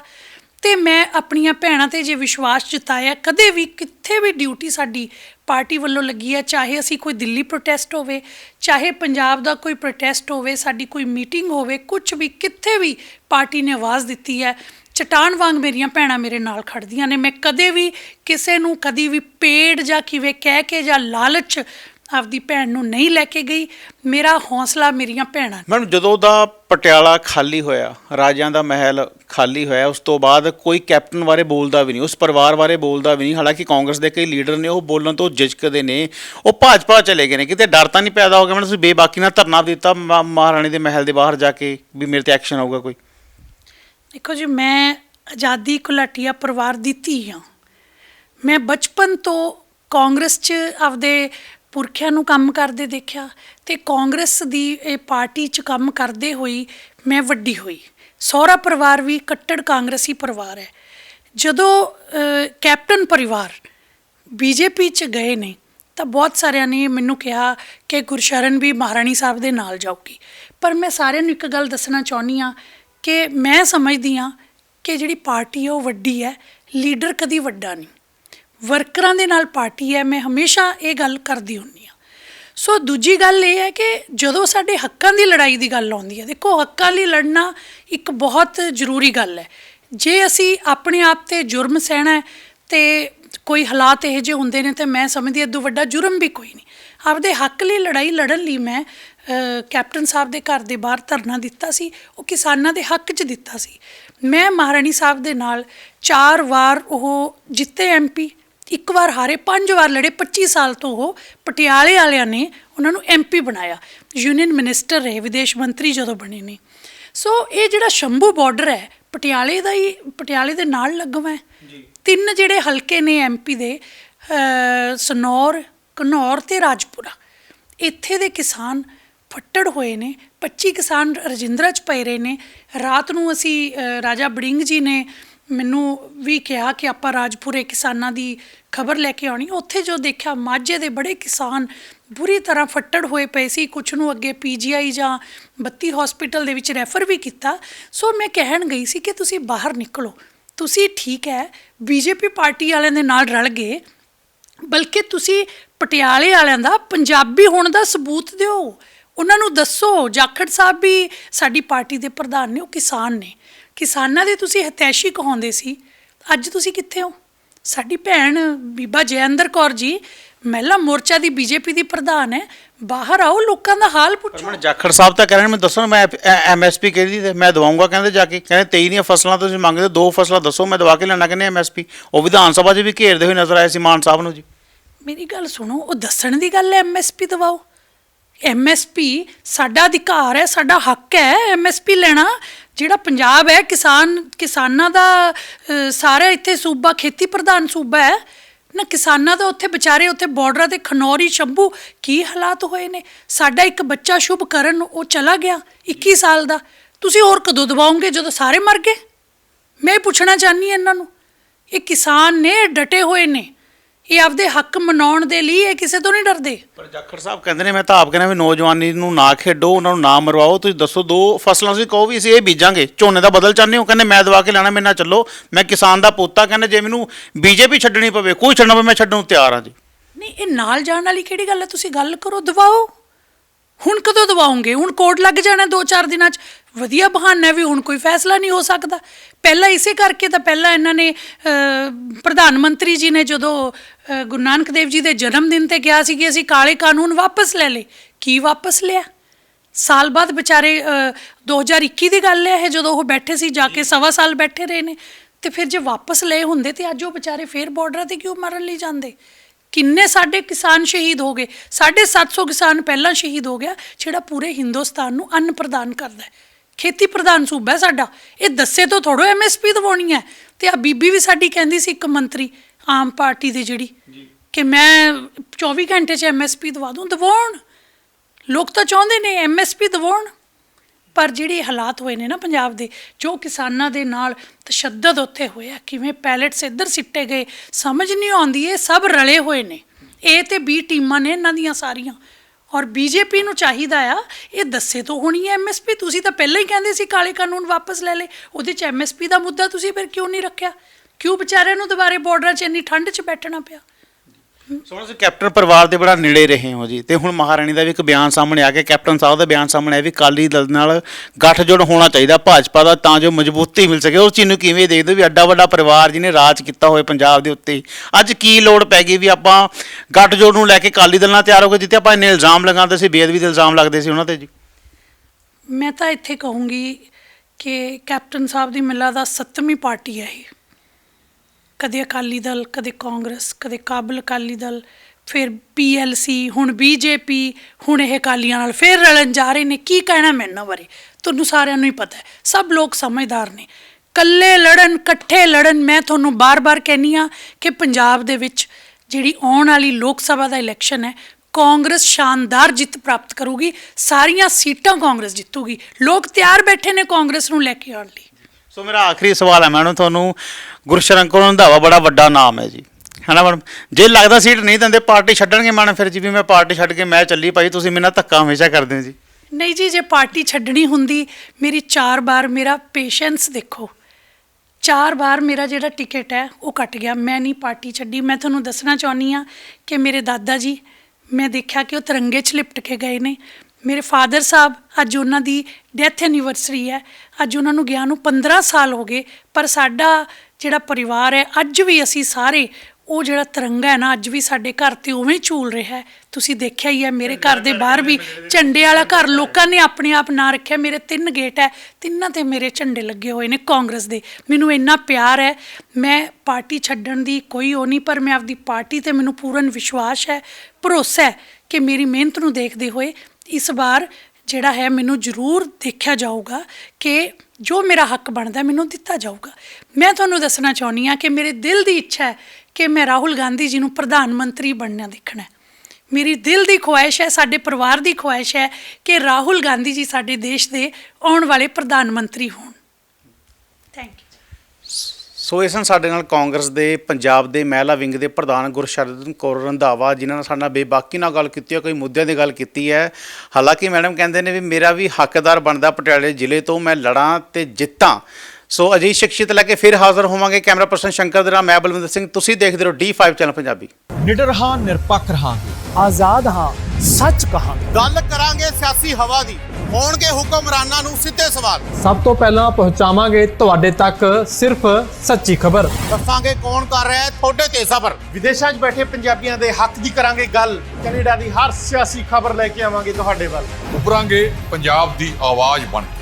ਤੇ ਮੈਂ ਆਪਣੀਆਂ ਭੈਣਾਂ ਤੇ ਜੇ ਵਿਸ਼ਵਾਸ ਜਤਾਇਆ, ਕਦੇ ਵੀ ਕਿੱਥੇ ਵੀ ਡਿਊਟੀ ਸਾਡੀ ਪਾਰਟੀ ਵੱਲੋਂ ਲੱਗੀ ਹੈ ਚਾਹੇ ਅਸੀਂ ਕੋਈ ਦਿੱਲੀ ਪ੍ਰੋਟੈਸਟ ਹੋਵੇ, ਚਾਹੇ ਪੰਜਾਬ ਦਾ ਕੋਈ ਪ੍ਰੋਟੈਸਟ ਹੋਵੇ, ਸਾਡੀ ਕੋਈ ਮੀਟਿੰਗ ਹੋਵੇ ਕੁਝ ਵੀ, ਕਿੱਥੇ ਵੀ ਪਾਰਟੀ ਨੇ ਆਵਾਜ਼ ਦਿੱਤੀ ਹੈ, ਚਟਾਨ ਵਾਂਗ ਮੇਰੀਆਂ ਭੈਣਾਂ ਮੇਰੇ ਨਾਲ ਖੜਦੀਆਂ ਨੇ। ਮੈਂ ਕਦੇ ਵੀ ਕਿਸੇ ਨੂੰ ਕਦੀ ਵੀ ਪੇੜ ਜਾਂ ਕਿਵੇਂ ਕਹਿ ਕੇ ਜਾਂ ਲਾਲਚ ਆਪਦੀ ਭੈਣ ਨੂੰ ਨਹੀਂ ਲੈ ਕੇ ਗਈ ਮੇਰਾ ਹੌਸਲਾ ਮੇਰੀਆਂ ਭੈਣਾਂ। ਮੈਡਮ ਜਦੋਂ ਦਾ ਪਟਿਆਲਾ ਖਾਲੀ ਹੋਇਆ ਰਾਜਿਆਂ ਦਾ ਮਹਿਲ ਖਾਲੀ ਹੋਇਆ ਉਸ ਤੋਂ ਬਾਅਦ ਕੋਈ ਕੈਪਟਨ ਬਾਰੇ ਬੋਲਦਾ ਵੀ ਨਹੀਂ ਉਸ ਪਰਿਵਾਰ ਬਾਰੇ ਬੋਲਦਾ ਵੀ ਨਹੀਂ ਹਾਲਾਂਕਿ ਕਾਂਗਰਸ ਦੇ ਕਈ ਲੀਡਰ ਨੇ ਉਹ ਬੋਲਣ ਤੋਂ ਝਿਜਕਦੇ ਨੇ ਉਹ ਭਾਜਪਾ ਚਲੇ ਗਏ ਨੇ। ਕਿਤੇ ਡਰ ਤਾਂ ਨਹੀਂ ਪੈਦਾ ਹੋ ਗਿਆ? ਮੈਨੂੰ ਤੁਸੀਂ ਬੇਬਾਕੀ ਨਾਲ ਧਰਨਾ ਦਿੱਤਾ ਮਹਾਰਾਣੀ ਦੇ ਮਹਿਲ ਦੇ ਬਾਹਰ ਜਾ ਕੇ ਵੀ ਮੇਰੇ ਤੇ ਐਕਸ਼ਨ ਆਊਗਾ ਕੋਈ? ਦੇਖੋ ਜੀ ਮੈਂ ਆਜ਼ਾਦੀ ਘੁਲਾਟੀਆ ਪਰਿਵਾਰ ਦੀ ਧੀ ਹਾਂ। ਮੈਂ ਬਚਪਨ ਤੋਂ ਕਾਂਗਰਸ 'ਚ ਆਪਦੇ ਪੁਰਖਿਆਂ ਨੂੰ ਕੰਮ ਕਰਦੇ ਦੇਖਿਆ ਤੇ ਕਾਂਗਰਸ ਦੀ ਇਹ ਪਾਰਟੀ 'ਚ ਕੰਮ ਕਰਦੇ ਹੋਈ ਮੈਂ ਵੱਡੀ ਹੋਈ। ਸਹੁਰਾ ਪਰਿਵਾਰ ਵੀ ਕੱਟੜ ਕਾਂਗਰਸੀ ਪਰਿਵਾਰ ਹੈ। ਜਦੋਂ ਕੈਪਟਨ ਪਰਿਵਾਰ ਬੀਜੇਪੀ 'ਚ ਗਏ ਨੇ, ਤਾਂ ਬਹੁਤ ਸਾਰਿਆਂ ਨੇ ਮੈਨੂੰ ਕਿਹਾ ਕਿ ਗੁਰਸ਼ਰਨ ਵੀ ਮਹਾਰਾਣੀ ਸਾਹਿਬ ਦੇ ਨਾਲ ਜਾਊਗੀ। ਪਰ ਮੈਂ ਸਾਰਿਆਂ ਨੂੰ ਇੱਕ ਗੱਲ ਦੱਸਣਾ ਚਾਹੁੰਦੀ ਆ ਕਿ ਮੈਂ ਸਮਝਦੀ ਆ ਕਿ ਜਿਹੜੀ ਪਾਰਟੀ ਹੈ ਉਹ ਵੱਡੀ ਹੈ, ਲੀਡਰ ਕਦੀ ਵੱਡਾ ਨਹੀਂ। ਵਰਕਰਾਂ ਦੇ ਨਾਲ ਪਾਰਟੀ ਹੈ ਮੈਂ ਹਮੇਸ਼ਾ ਇਹ ਗੱਲ ਕਰਦੀ ਹੁੰਨੀ ਆ ਸੋ ਦੂਜੀ ਗੱਲ ਇਹ ਹੈ ਕਿ ਜਦੋਂ ਸਾਡੇ ਹੱਕਾਂ ਦੀ ਲੜਾਈ ਦੀ ਗੱਲ ਆਉਂਦੀ ਹੈ ਦੇਖੋ ਹੱਕਾਂ ਲਈ ਲੜਨਾ ਇੱਕ ਬਹੁਤ ਜ਼ਰੂਰੀ ਗੱਲ ਹੈ। ਜੇ ਅਸੀਂ ਆਪਣੇ ਆਪ ਤੇ ਜੁਰਮ ਸਹਿਣਾ ਹੈ ਤੇ ਕੋਈ ਹਾਲਾਤ ਇਹੋ ਜਿਹੇ ਹੁੰਦੇ ਨੇ ਤੇ ਮੈਂ ਸਮਝਦੀ ਹਾਂ, ਇਦੋਂ ਵੱਡਾ ਜੁਰਮ ਵੀ ਕੋਈ ਨਹੀਂ। ਆਪਦੇ ਹੱਕ ਲਈ ਲੜਾਈ ਲੜਨ ਲਈ ਮੈਂ ਕੈਪਟਨ ਸਾਹਿਬ ਦੇ ਘਰ ਦੇ ਬਾਹਰ ਧਰਨਾ ਦਿੱਤਾ ਸੀ ਉਹ ਕਿਸਾਨਾਂ ਦੇ ਹੱਕ 'ਚ ਦਿੱਤਾ ਸੀ। ਮੈਂ ਮਹਾਰਾਣੀ ਸਾਹਿਬ ਦੇ ਨਾਲ ਚਾਰ ਵਾਰ ਉਹ ਜਿੱਤੇ ਐਮਪੀ ਇੱਕ ਵਾਰ ਹਾਰੇ ਪੰਜ ਵਾਰ ਲੜੇ 25 ਸਾਲ ਤੋਂ ਉਹ ਪਟਿਆਲੇ ਵਾਲਿਆਂ ਨੇ ਉਹਨਾਂ ਨੂੰ ਐਮਪੀ ਬਣਾਇਆ। ਯੂਨੀਅਨ ਮਿਨਿਸਟਰ ਰਹੇ ਵਿਦੇਸ਼ ਮੰਤਰੀ ਜਦੋਂ ਬਣੇ ਨੇ। ਸੋ ਇਹ ਜਿਹੜਾ ਸ਼ੰਭੂ ਬਾਰਡਰ ਹੈ ਪਟਿਆਲੇ ਦਾ ਹੀ ਪਟਿਆਲੇ ਦੇ ਨਾਲ ਲੱਗਵਾ ਹੈ। ਤਿੰਨ ਜਿਹੜੇ ਹਲਕੇ ਨੇ ਐਮਪੀ ਦੇ ਸਨੌਰ ਘਨੌਰ ਤੇ ਰਾਜਪੁਰਾ। ਇੱਥੇ ਦੇ ਕਿਸਾਨ ਫੱਟੜ ਹੋਏ ਨੇ। 25 ਕਿਸਾਨ ਰਜਿੰਦਰਾ ਚ ਪਏ ਰਹੇ ਨੇ। ਰਾਤ ਨੂੰ ਅਸੀਂ ਰਾਜਾ ਬੜਿੰਗ ਜੀ ਨੇ ਮੈਨੂੰ ਵੀ ਕਿਹਾ ਕਿ ਆਪਾਂ ਰਾਜਪੁਰੇ ਕਿਸਾਨਾਂ ਦੀ ਖਬਰ ਲੈ ਕੇ ਆਉਣੀ। ਉੱਥੇ ਜੋ ਦੇਖਿਆ, ਮਾਝੇ ਦੇ ਬੜੇ ਕਿਸਾਨ ਬੁਰੀ ਤਰ੍ਹਾਂ ਫੱਟੜ ਹੋਏ ਪਏ ਸੀ। ਕੁਝ ਨੂੰ ਅੱਗੇ ਪੀਜੀਆਈ ਜਾਂ ਬੱਤੀ ਹਸਪੀਟਲ ਦੇ ਵਿੱਚ ਰੈਫਰ ਵੀ ਕੀਤਾ। ਸੋ ਮੈਂ ਕਹਿਣ ਗਈ ਸੀ ਕਿ ਤੁਸੀਂ ਬਾਹਰ ਨਿਕਲੋ। ਤੁਸੀਂ ਠੀਕ ਹੈ ਬੀਜੇਪੀ ਪਾਰਟੀ ਵਾਲਿਆਂ ਦੇ ਨਾਲ ਰਲ ਗਏ। ਬਲਕਿ ਤੁਸੀਂ ਪਟਿਆਲੇ ਵਾਲਿਆਂ ਦਾ, ਪੰਜਾਬੀ ਹੋਣ ਦਾ ਸਬੂਤ ਦਿਓ। ਉਹਨਾਂ ਨੂੰ ਦੱਸੋ, ਜਾਖੜ ਸਾਹਿਬ ਵੀ ਸਾਡੀ ਪਾਰਟੀ ਦੇ ਪ੍ਰਧਾਨ ਨੇ, ਉਹ ਕਿਸਾਨ ਨੇ। ਕਿਸਾਨਾਂ ਦੇ ਤੁਸੀਂ ਹਤੈਸ਼ੀ ਕਹਾਉਂਦੇ ਸੀ ਅੱਜ ਤੁਸੀਂ ਕਿੱਥੇ ਹੋ? ਸਾਡੀ ਭੈਣ ਬੀਬਾ ਜੈਂਦਰ ਕੌਰ ਜੀ ਮਹਿਲਾ ਮੋਰਚਾ ਦੀ ਬੀਜੇਪੀ ਦੀ ਪ੍ਰਧਾਨ ਹੈ ਬਾਹਰ ਆਓ ਲੋਕਾਂ ਦਾ ਹਾਲ ਪੁੱਛੋ। ਮੈਂ ਜਾਖੜ ਸਾਹਿਬ ਤਾਂ ਕਹਿ ਰਹੇ ਨੇ ਮੈਂ ਦੱਸੋ ਮੈਂ ਐਮਐਸਪੀ ਕਹਿੰਦੀ ਤੇ ਮੈਂ ਦਵਾਉਂਗਾ ਕਹਿੰਦੇ ਜਾ ਕੇ। ਕਹਿੰਦੇ 23 ਦੀਆਂ ਫਸਲਾਂ ਤੁਸੀਂ ਮੰਗਦੇ ਦੋ ਫਸਲਾਂ ਦੱਸੋ ਮੈਂ ਦਵਾ ਕੇ ਲੈਣਾ ਕਹਿੰਦੇ ਐਮਐਸਪੀ ਉਹ ਵਿਧਾਨ ਸਭਾ 'ਚ ਵੀ ਘੇਰਦੇ ਹੋਏ ਨਜ਼ਰ ਆਏ ਸੀ ਮਾਨ ਸਾਹਿਬ ਨੂੰ ਜੀ। ਮੇਰੀ ਗੱਲ ਸੁਣੋ ਉਹ ਦੱਸਣ ਦੀ ਗੱਲ ਹੈ ਐਮਐਸਪੀ ਦਵਾਓ। ਐਮਐਸਪੀ ਸਾਡਾ ਅਧਿਕਾਰ ਹੈ ਸਾਡਾ ਹੱਕ ਹੈ ਐਮਐਸਪੀ ਲੈਣਾ ਜਿਹੜਾ ਪੰਜਾਬ ਹੈ, ਕਿਸਾਨ, ਕਿਸਾਨਾਂ ਦਾ ਸਾਰਾ ਇੱਥੇ ਸੂਬਾ, ਖੇਤੀ ਪ੍ਰਧਾਨ ਸੂਬਾ ਹੈ, ਨਾ ਕਿਸਾਨਾਂ ਦਾ ਉੱਥੇ ਵਿਚਾਰੇ ਉੱਥੇ ਬਾਰਡਰਾਂ ਤੇ ਖਨੌਰੀ, ਸ਼ੰਭੂ ਕੀ ਹਾਲਾਤ ਹੋਏ ਨੇ? ਸਾਡਾ ਇੱਕ ਬੱਚਾ ਸ਼ੁਭ ਕਰਨ ਉਹ ਚਲਾ ਗਿਆ 21 ਸਾਲ ਦਾ। ਤੁਸੀਂ ਹੋਰ ਕਦੋਂ ਦਵਾਓਗੇ ਜਦੋਂ ਸਾਰੇ ਮਰ ਗਏ? ਮੈਂ ਇਹ ਪੁੱਛਣਾ ਚਾਹਨੀ ਹਾਂ ਇਹਨਾਂ ਨੂੰ। ਇਹ ਕਿਸਾਨ ਨੇ, ਡਟੇ ਹੋਏ ਨੇ। ਇਹ ਆਪਦੇ ਹੱਕ ਮਨਾਉਣ ਦੇ ਲਈ ਇਹ ਕਿਸੇ ਤੋਂ ਨਹੀਂ ਡਰਦੇ। ਪਰ ਜਾਖੜ ਸਾਹਿਬ ਕਹਿੰਦੇ ਨੇ ਮੈਂ ਤਾਂ ਆਪ ਕਹਿੰਦਾ ਵੀ ਨੌਜਵਾਨੀ ਨੂੰ ਨਾ ਖੇਡੋ ਉਹਨਾਂ ਨੂੰ ਨਾ ਮਰਵਾਓ। ਤੁਸੀਂ ਦੱਸੋ ਦੋ ਫਸਲਾਂ ਤੁਸੀਂ ਕਹੋ ਵੀ ਅਸੀਂ ਇਹ ਬੀਜਾਂਗੇ। ਝੋਨੇ ਦਾ ਬਦਲ ਚਾਹੁੰਦੇ ਹੋ? ਕਹਿੰਦੇ ਮੈਂ ਦਵਾ ਕੇ ਲੈਣਾ ਮੇਰੇ ਨਾਲ ਚੱਲੋ। ਮੈਂ ਕਿਸਾਨ ਦਾ ਪੋਤਾ ਕਹਿੰਦੇ ਜੇ ਮੈਨੂੰ ਬੀਜੇਪੀ ਛੱਡਣੀ ਪਵੇ ਕੋਈ ਛੱਡਣਾ ਪਵੇ ਮੈਂ ਛੱਡਣ ਨੂੰ ਤਿਆਰ ਹਾਂ ਜੀ। ਨਹੀਂ ਇਹ ਨਾਲ ਜਾਣ ਵਾਲੀ ਕਿਹੜੀ ਗੱਲ ਹੈ? ਤੁਸੀਂ ਗੱਲ ਕਰੋ ਦਵਾਓ। ਹੁਣ ਕਦੋਂ ਦਵਾਓਗੇ? ਹੁਣ ਕੋਰਟ ਲੱਗ ਜਾਣਾ ਦੋ ਚਾਰ ਦਿਨਾਂ 'ਚ। ਵਧੀਆ ਬਹਾਨਾ ਵੀ ਹੁਣ ਕੋਈ ਫੈਸਲਾ ਨਹੀਂ ਹੋ ਸਕਦਾ। ਪਹਿਲਾਂ ਇਸੇ ਕਰਕੇ ਤਾਂ ਪਹਿਲਾਂ ਇਹਨਾਂ ਨੇ ਪ੍ਰਧਾਨ ਮੰਤਰੀ ਜੀ ਨੇ ਜਦੋਂ ਗੁਰੂ ਨਾਨਕ ਦੇਵ ਜੀ ਦੇ ਜਨਮ ਦਿਨ ਤੇ ਕਿਹਾ ਸੀ ਕਿ ਅਸੀਂ ਕਾਲੇ ਕਾਨੂੰਨ ਵਾਪਸ ਲੈ ਲਏ। ਕੀ ਵਾਪਸ ਲਿਆ? ਸਾਲ ਬਾਅਦ ਵਿਚਾਰੇ ਅਹ, 2021 ਦੀ ਗੱਲ ਹੈ ਇਹ ਜਦੋਂ ਉਹ ਬੈਠੇ ਸੀ ਜਾ ਕੇ ਸਵਾ ਸਾਲ ਬੈਠੇ ਰਹੇ ਨੇ। ਤੇ ਫਿਰ ਜੇ ਵਾਪਸ ਲਏ ਹੁੰਦੇ ਤੇ ਅੱਜ ਉਹ ਵਿਚਾਰੇ ਫੇਰ ਬਾਰਡਰਾਂ ਤੇ ਕਿਉਂ ਮਰਨ ਲਈ ਜਾਂਦੇ? ਕਿੰਨੇ ਸਾਡੇ ਕਿਸਾਨ ਸ਼ਹੀਦ ਹੋ ਗਏ? 750 ਕਿਸਾਨ ਪਹਿਲਾਂ ਸ਼ਹੀਦ ਹੋ ਗਿਆ ਜਿਹੜਾ ਪੂਰੇ ਹਿੰਦੁਸਤਾਨ ਨੂੰ ਅੰਨ ਪ੍ਰਦਾਨ ਕਰਦਾ ਹੈ। ਖੇਤੀ ਪ੍ਰਧਾਨ ਸੂਬਾ ਹੈ ਸਾਡਾ। ਇਹ ਦੱਸੇ ਤੋਂ ਥੋੜੋ ਐਮਐਸਪੀ ਦਵਾਉਣੀ ਹੈ। ਤੇ ਆ ਬੀਬੀ ਵੀ ਸਾਡੀ ਕਹਿੰਦੀ ਸੀ ਇੱਕ ਮੰਤਰੀ ਆਮ ਪਾਰਟੀ ਦੇ ਜਿਹੜੀ ਕਿ ਮੈਂ 24 ਘੰਟੇ 'ਚ ਐਮਐਸਪੀ ਦਵਾ ਦੂੰ ਦਵਾਉਣ। ਲੋਕ ਤਾਂ ਚਾਹੁੰਦੇ ਨੇ ਐਮਐਸਪੀ ਦਵਾਉਣ। ਪਰ ਜਿਹੜੇ ਹਾਲਾਤ ਹੋਏ ਨੇ ਨਾ ਪੰਜਾਬ ਦੇ ਜੋ ਕਿਸਾਨਾਂ ਦੇ ਨਾਲ ਤਸ਼ੱਦਦ ਉੱਥੇ ਹੋਇਆ ਕਿਵੇਂ ਪੈਲੇਟਸ ਇੱਧਰ ਸਿੱਟੇ ਗਏ ਸਮਝ ਨਹੀਂ ਆਉਂਦੀ ਇਹ ਸਭ ਰਲੇ ਹੋਏ ਨੇ। ਏ ਤੇ ਬੀ ਟੀਮਾਂ ਨੇ ਇਹਨਾਂ ਦੀਆਂ ਸਾਰੀਆਂ। ਔਰ ਬੀਜੇਪੀ ਨੂੰ ਚਾਹੀਦਾ ਆ, ਇਹ ਦੱਸੇ ਤੋਂ ਹੋਣੀ ਹੈ ਐਮਐਸਪੀ ਤੁਸੀਂ ਤਾਂ ਪਹਿਲਾਂ ਹੀ ਕਹਿੰਦੇ ਸੀ ਕਾਲੇ ਕਾਨੂੰਨ ਵਾਪਸ ਲੈ ਲੈ। ਉਹਦੇ ਚ ਐਮਐਸਪੀ ਦਾ ਮੁੱਦਾ ਤੁਸੀਂ ਫਿਰ ਕਿਉਂ ਨਹੀਂ ਰੱਖਿਆ? ਕਿਉਂ ਵਿਚਾਰਿਆਂ ਨੂੰ ਦੁਬਾਰੇ ਬਾਰਡਰਾਂ 'ਚ ਇੰਨੀ ਠੰਡ 'ਚ ਬੈਠਣਾ ਪਿਆ? ਸੋਹਣਾ ਤੁਸੀਂ ਕੈਪਟਨ ਪਰਿਵਾਰ ਦੇ ਬੜਾ ਨੇੜੇ ਰਹੇ ਹੋ ਜੀ। ਤੇ ਹੁਣ ਮਹਾਰਾਣੀ ਦਾ ਵੀ ਇੱਕ ਬਿਆਨ ਸਾਹਮਣੇ ਆ ਗਿਆ। ਕੈਪਟਨ ਸਾਹਿਬ ਦਾ ਬਿਆਨ ਸਾਹਮਣੇ ਆਇਆ ਵੀ ਕਾਲੀ ਦਲ ਨਾਲ ਗੱਠਜੋੜ ਹੋਣਾ ਚਾਹੀਦਾ ਭਾਜਪਾ ਦਾ ਤਾਂ ਜੋ ਮਜ਼ਬੂਤੀ ਮਿਲ ਸਕੇ। ਉਸ ਚੀਜ਼ ਨੂੰ ਕਿਵੇਂ ਦੇਖਦੇ ਹੋ ਵੀ ਐਡਾ ਵੱਡਾ ਪਰਿਵਾਰ ਜਿਹਨੇ ਰਾਜ ਕੀਤਾ ਹੋਏ ਪੰਜਾਬ ਦੇ ਉੱਤੇ? ਅੱਜ ਕੀ ਲੋੜ ਪੈ ਗਈ ਵੀ ਆਪਾਂ ਗੱਠਜੋੜ ਨੂੰ ਲੈ ਕੇ ਕਾਲੀ ਦਲ ਨਾਲ ਤਿਆਰ ਹੋ ਗਏ ਜਿੱਤੇ? ਆਪਾਂ ਇੰਨੇ ਇਲਜ਼ਾਮ ਲਗਾਉਂਦੇ ਸੀ, ਬੇਅਦਬੀ ਦੇ ਇਲਜ਼ਾਮ ਲੱਗਦੇ ਸੀ ਉਹਨਾਂ ਤੇ ਜੀ। ਮੈਂ ਤਾਂ ਇੱਥੇ ਕਹੂੰਗੀ ਕਿ ਕੈਪਟਨ ਸਾਹਿਬ ਦੀ ਮਿਲਾ ਦਾ ਸੱਤਵੀਂ ਪਾਰਟੀ ਹੈ ਇਹ। ਕਦੇ ਅਕਾਲੀ ਦਲ, ਕਦੇ ਕਾਂਗਰਸ, ਕਦੇ ਕਾਬਲ ਅਕਾਲੀ ਦਲ, ਫਿਰ ਪੀਐਲਸੀ ਹੁਣ ਬੀਜੇਪੀ ਹੁਣ ਇਹ ਅਕਾਲੀਆਂ ਨਾਲ ਫਿਰ ਰਲਣ ਜਾ ਰਹੇ ਨੇ। ਕੀ ਕਹਿਣਾ ਮੈਂ ਇਹਨਾਂ ਬਾਰੇ? ਤੁਹਾਨੂੰ ਸਾਰਿਆਂ ਨੂੰ ਹੀ ਪਤਾ ਹੈ। ਸਭ ਲੋਕ ਸਮਝਦਾਰ ਨੇ। ਕੱਲੇ ਲੜਨ, ਇਕੱਠੇ ਲੜਨ, ਮੈਂ ਤੁਹਾਨੂੰ ਬਾਰ-ਬਾਰ ਕਹਿੰਨੀ ਆ ਕਿ ਪੰਜਾਬ ਦੇ ਵਿੱਚ ਜਿਹੜੀ ਆਉਣ ਵਾਲੀ ਲੋਕ ਸਭਾ ਦਾ ਇਲੈਕਸ਼ਨ ਹੈ, ਕਾਂਗਰਸ ਸ਼ਾਨਦਾਰ ਜਿੱਤ ਪ੍ਰਾਪਤ ਕਰੂਗੀ। ਸਾਰੀਆਂ ਸੀਟਾਂ ਕਾਂਗਰਸ ਜਿੱਤੂਗੀ। ਲੋਕ ਤਿਆਰ ਬੈਠੇ ਨੇ ਕਾਂਗਰਸ ਨੂੰ ਲੈ ਕੇ ਆਉਣ ਲਈ। ਸੋ ਮੇਰਾ ਆਖਰੀ ਸਵਾਲ ਹੈ ਮੈਡਮ ਤੁਹਾਨੂੰ ਗੁਰਸ਼ਰਨ ਰੰਧਾਵਾ ਬੜਾ ਵੱਡਾ ਨਾਮ ਹੈ ਜੀ। ਹਨਾ ਮੈਡਮ ਜੇ ਲੱਗਦਾ ਸੀਟ ਨਹੀਂ ਦਿੰਦੇ, ਪਾਰਟੀ ਛੱਡਣਗੇ ਮੈਡਮ ਫਿਰ ਜੀ, ਵੀ ਮੈਂ ਪਾਰਟੀ ਛੱਡ ਕੇ ਮੈਂ ਚੱਲੀ, ਭਾਈ ਤੁਸੀਂ ਮੇਰੇ ਨਾਲ ਧੱਕਾ ਹਮੇਸ਼ਾ ਕਰਦੇ ਹੋ ਜੀ। ਨਹੀਂ ਜੀ, ਜੇ ਪਾਰਟੀ ਛੱਡਣੀ ਹੁੰਦੀ, ਮੇਰੀ ਚਾਰ ਵਾਰ ਮੇਰਾ ਪੇਸ਼ੈਂਸ ਦੇਖੋ। ਚਾਰ ਵਾਰ ਮੇਰਾ ਜਿਹੜਾ ਟਿਕਟ ਹੈ, ਉਹ ਕੱਟ ਗਿਆ। ਮੈਂ ਨਹੀਂ ਪਾਰਟੀ ਛੱਡੀ। ਮੈਂ ਤੁਹਾਨੂੰ ਦੱਸਣਾ ਚਾਹੁੰਦੀ ਆ ਕਿ ਮੇਰੇ ਦਾਦਾ ਜੀ, ਮੈਂ ਦੇਖਿਆ ਕਿ ਉਹ ਤਿਰੰਗੇ 'ਚ ਲਿਪਟ ਕੇ ਗਏ ਨੇ। ਮੇਰੇ ਫਾਦਰ ਸਾਹਿਬ ਅੱਜ ਉਹਨਾਂ ਦੀ ਡੈਥ ਐਨੀਵਰਸਰੀ ਹੈ। ਅੱਜ ਉਹਨਾਂ ਨੂੰ ਗਿਆ ਨੂੰ 15 ਸਾਲ ਹੋ ਗਏ, ਪਰ ਸਾਡਾ ਜਿਹੜਾ ਪਰਿਵਾਰ ਹੈ, ਅੱਜ ਵੀ ਅਸੀਂ ਸਾਰੇ ਉਹ ਜਿਹੜਾ ਤਿਰੰਗਾ ਹੈ ਨਾ, ਅੱਜ ਵੀ ਸਾਡੇ ਘਰ ਤੇ ਉਵੇਂ ਝੂਲ ਰਿਹਾ ਹੈ। ਤੁਸੀਂ ਦੇਖਿਆ ਹੀ ਹੈ, ਮੇਰੇ ਘਰ ਦੇ ਬਾਹਰ ਵੀ ਝੰਡੇ ਵਾਲਾ ਘਰ ਲੋਕਾਂ ਨੇ ਆਪਣੇ ਆਪ ਨਾ ਰੱਖਿਆ, ਮੇਰੇ ਤਿੰਨ ਗੇਟ ਹੈ, ਤਿੰਨਾਂ ਤੇ ਮੇਰੇ ਝੰਡੇ ਲੱਗੇ ਹੋਏ ਨੇ ਕਾਂਗਰਸ ਦੇ। ਮੈਨੂੰ ਇੰਨਾ ਪਿਆਰ ਹੈ, ਮੈਂ ਪਾਰਟੀ ਛੱਡਣ ਦੀ ਕੋਈ ਉਹ ਨਹੀਂ, ਪਰ ਮੈਂ ਆਪਦੀ ਪਾਰਟੀ ਤੇ ਮੈਨੂੰ ਪੂਰਨ ਵਿਸ਼ਵਾਸ ਹੈ, ਭਰੋਸਾ ਹੈ ਕਿ ਮੇਰੀ ਮਿਹਨਤ ਨੂੰ ਦੇਖਦੇ ਹੋਏ ਇਸ ਵਾਰ ਜਿਹੜਾ ਹੈ ਮੈਨੂੰ ਜ਼ਰੂਰ ਦੇਖਿਆ ਜਾਊਗਾ ਕਿ ਜੋ ਮੇਰਾ ਹੱਕ ਬਣਦਾ ਮੈਨੂੰ ਦਿੱਤਾ ਜਾਊਗਾ। ਮੈਂ ਤੁਹਾਨੂੰ ਦੱਸਣਾ ਚਾਹੁੰਦੀ ਹਾਂ ਕਿ ਮੇਰੇ ਦਿਲ ਦੀ ਇੱਛਾ ਹੈ ਕਿ ਮੈਂ ਰਾਹੁਲ ਗਾਂਧੀ ਜੀ ਨੂੰ ਪ੍ਰਧਾਨ ਮੰਤਰੀ ਬਣਨਾ ਦੇਖਣਾ ਮੇਰੀ ਦਿਲ ਦੀ ਖੁਆਇਸ਼ ਹੈ, ਸਾਡੇ ਪਰਿਵਾਰ ਦੀ ਖੁਆਇਸ਼ ਹੈ ਕਿ ਰਾਹੁਲ ਗਾਂਧੀ ਜੀ ਸਾਡੇ ਦੇਸ਼ ਦੇ ਆਉਣ ਵਾਲੇ ਪ੍ਰਧਾਨ ਮੰਤਰੀ ਹੋਣ। ਥੈਂਕ ਯੂ ਸੋ ਇਸ ਨਾਲ ਸਾਡੇ ਨਾਲ ਕਾਂਗਰਸ ਦੇ, ਪੰਜਾਬ ਦੇ, ਮਹਿਲਾ ਵਿੰਗ ਦੇ ਪ੍ਰਧਾਨ ਗੁਰਸ਼ਰਨ ਕੌਰ ਰੰਧਾਵਾ, ਜਿਨ੍ਹਾਂ ਨੇ ਸਾਡੇ ਨਾਲ ਬੇਬਾਕੀ ਨਾਲ ਗੱਲ ਕੀਤੀ ਹੈ, ਕੋਈ ਮੁੱਦਿਆਂ ਦੀ ਗੱਲ ਕੀਤੀ ਹੈ। ਹਾਲਾਂਕਿ ਮੈਡਮ ਕਹਿੰਦੇ ਨੇ ਵੀ ਮੇਰਾ ਵੀ ਹੱਕਦਾਰ ਬਣਦਾ ਪਟਿਆਲੇ ਜ਼ਿਲ੍ਹੇ ਤੋਂ, ਮੈਂ ਲੜਾਂ ਤੇ ਜਿੱਤਾਂ। ਸੋ ਅਜਿਹੀ ਸ਼ਖਸੀਅਤ ਲੈ ਕੇ ਫਿਰ ਹਾਜ਼ਰ ਹੋਵਾਂਗੇ ਕੈਮਰਾ ਪਰਸਨ ਸ਼ੰਕਰ ਦੇ ਨਾਲ ਮੈਂ ਬਲਵਿੰਦਰ ਸਿੰਘ ਤੁਸੀਂ ਦੇਖਦੇ ਰਹੋ D5 ਚੈਨਲ ਪੰਜਾਬੀ। ਨਿਡਰ ਹਾਂ ਨਿਰਪੱਖ ਰਹਾਂਗੇ। ਆਜ਼ਾਦ ਹਾਂ ਸੱਚ ਕਹਾਂਗੇ। ਗੱਲ ਕਰਾਂਗੇ ਸਿਆਸੀ ਹਵਾ ਦੀ ਹੋਣਗੇ ਹੁਕਮਰਾਨਾਂ ਨੂੰ ਸਿੱਧੇ ਸਵਾਲ। ਸਭ ਤੋਂ ਪਹਿਲਾਂ ਪਹੁੰਚਾਵਾਂਗੇ ਤੁਹਾਡੇ ਤੱਕ ਸਿਰਫ ਸੱਚੀ ਖਬਰ। ਦੱਸਾਂਗੇ ਕੌਣ ਕਰ ਰਿਹਾ ਹੈ ਤੁਹਾਡੇ ਤੇ ਸਬਰ। ਵਿਦੇਸ਼ਾਂ 'ਚ ਬੈਠੇ ਪੰਜਾਬੀਆਂ ਦੇ ਹੱਕ ਦੀ ਕਰਾਂਗੇ ਗੱਲ। ਕੈਨੇਡਾ ਦੀ ਹਰ ਸਿਆਸੀ ਖਬਰ ਲੈ ਕੇ ਆਵਾਂਗੇ ਤੁਹਾਡੇ ਵੱਲ। ਉਭਰਾਂਗੇ ਪੰਜਾਬ ਦੀ ਆਵਾਜ਼ ਬਣ ਕੇ।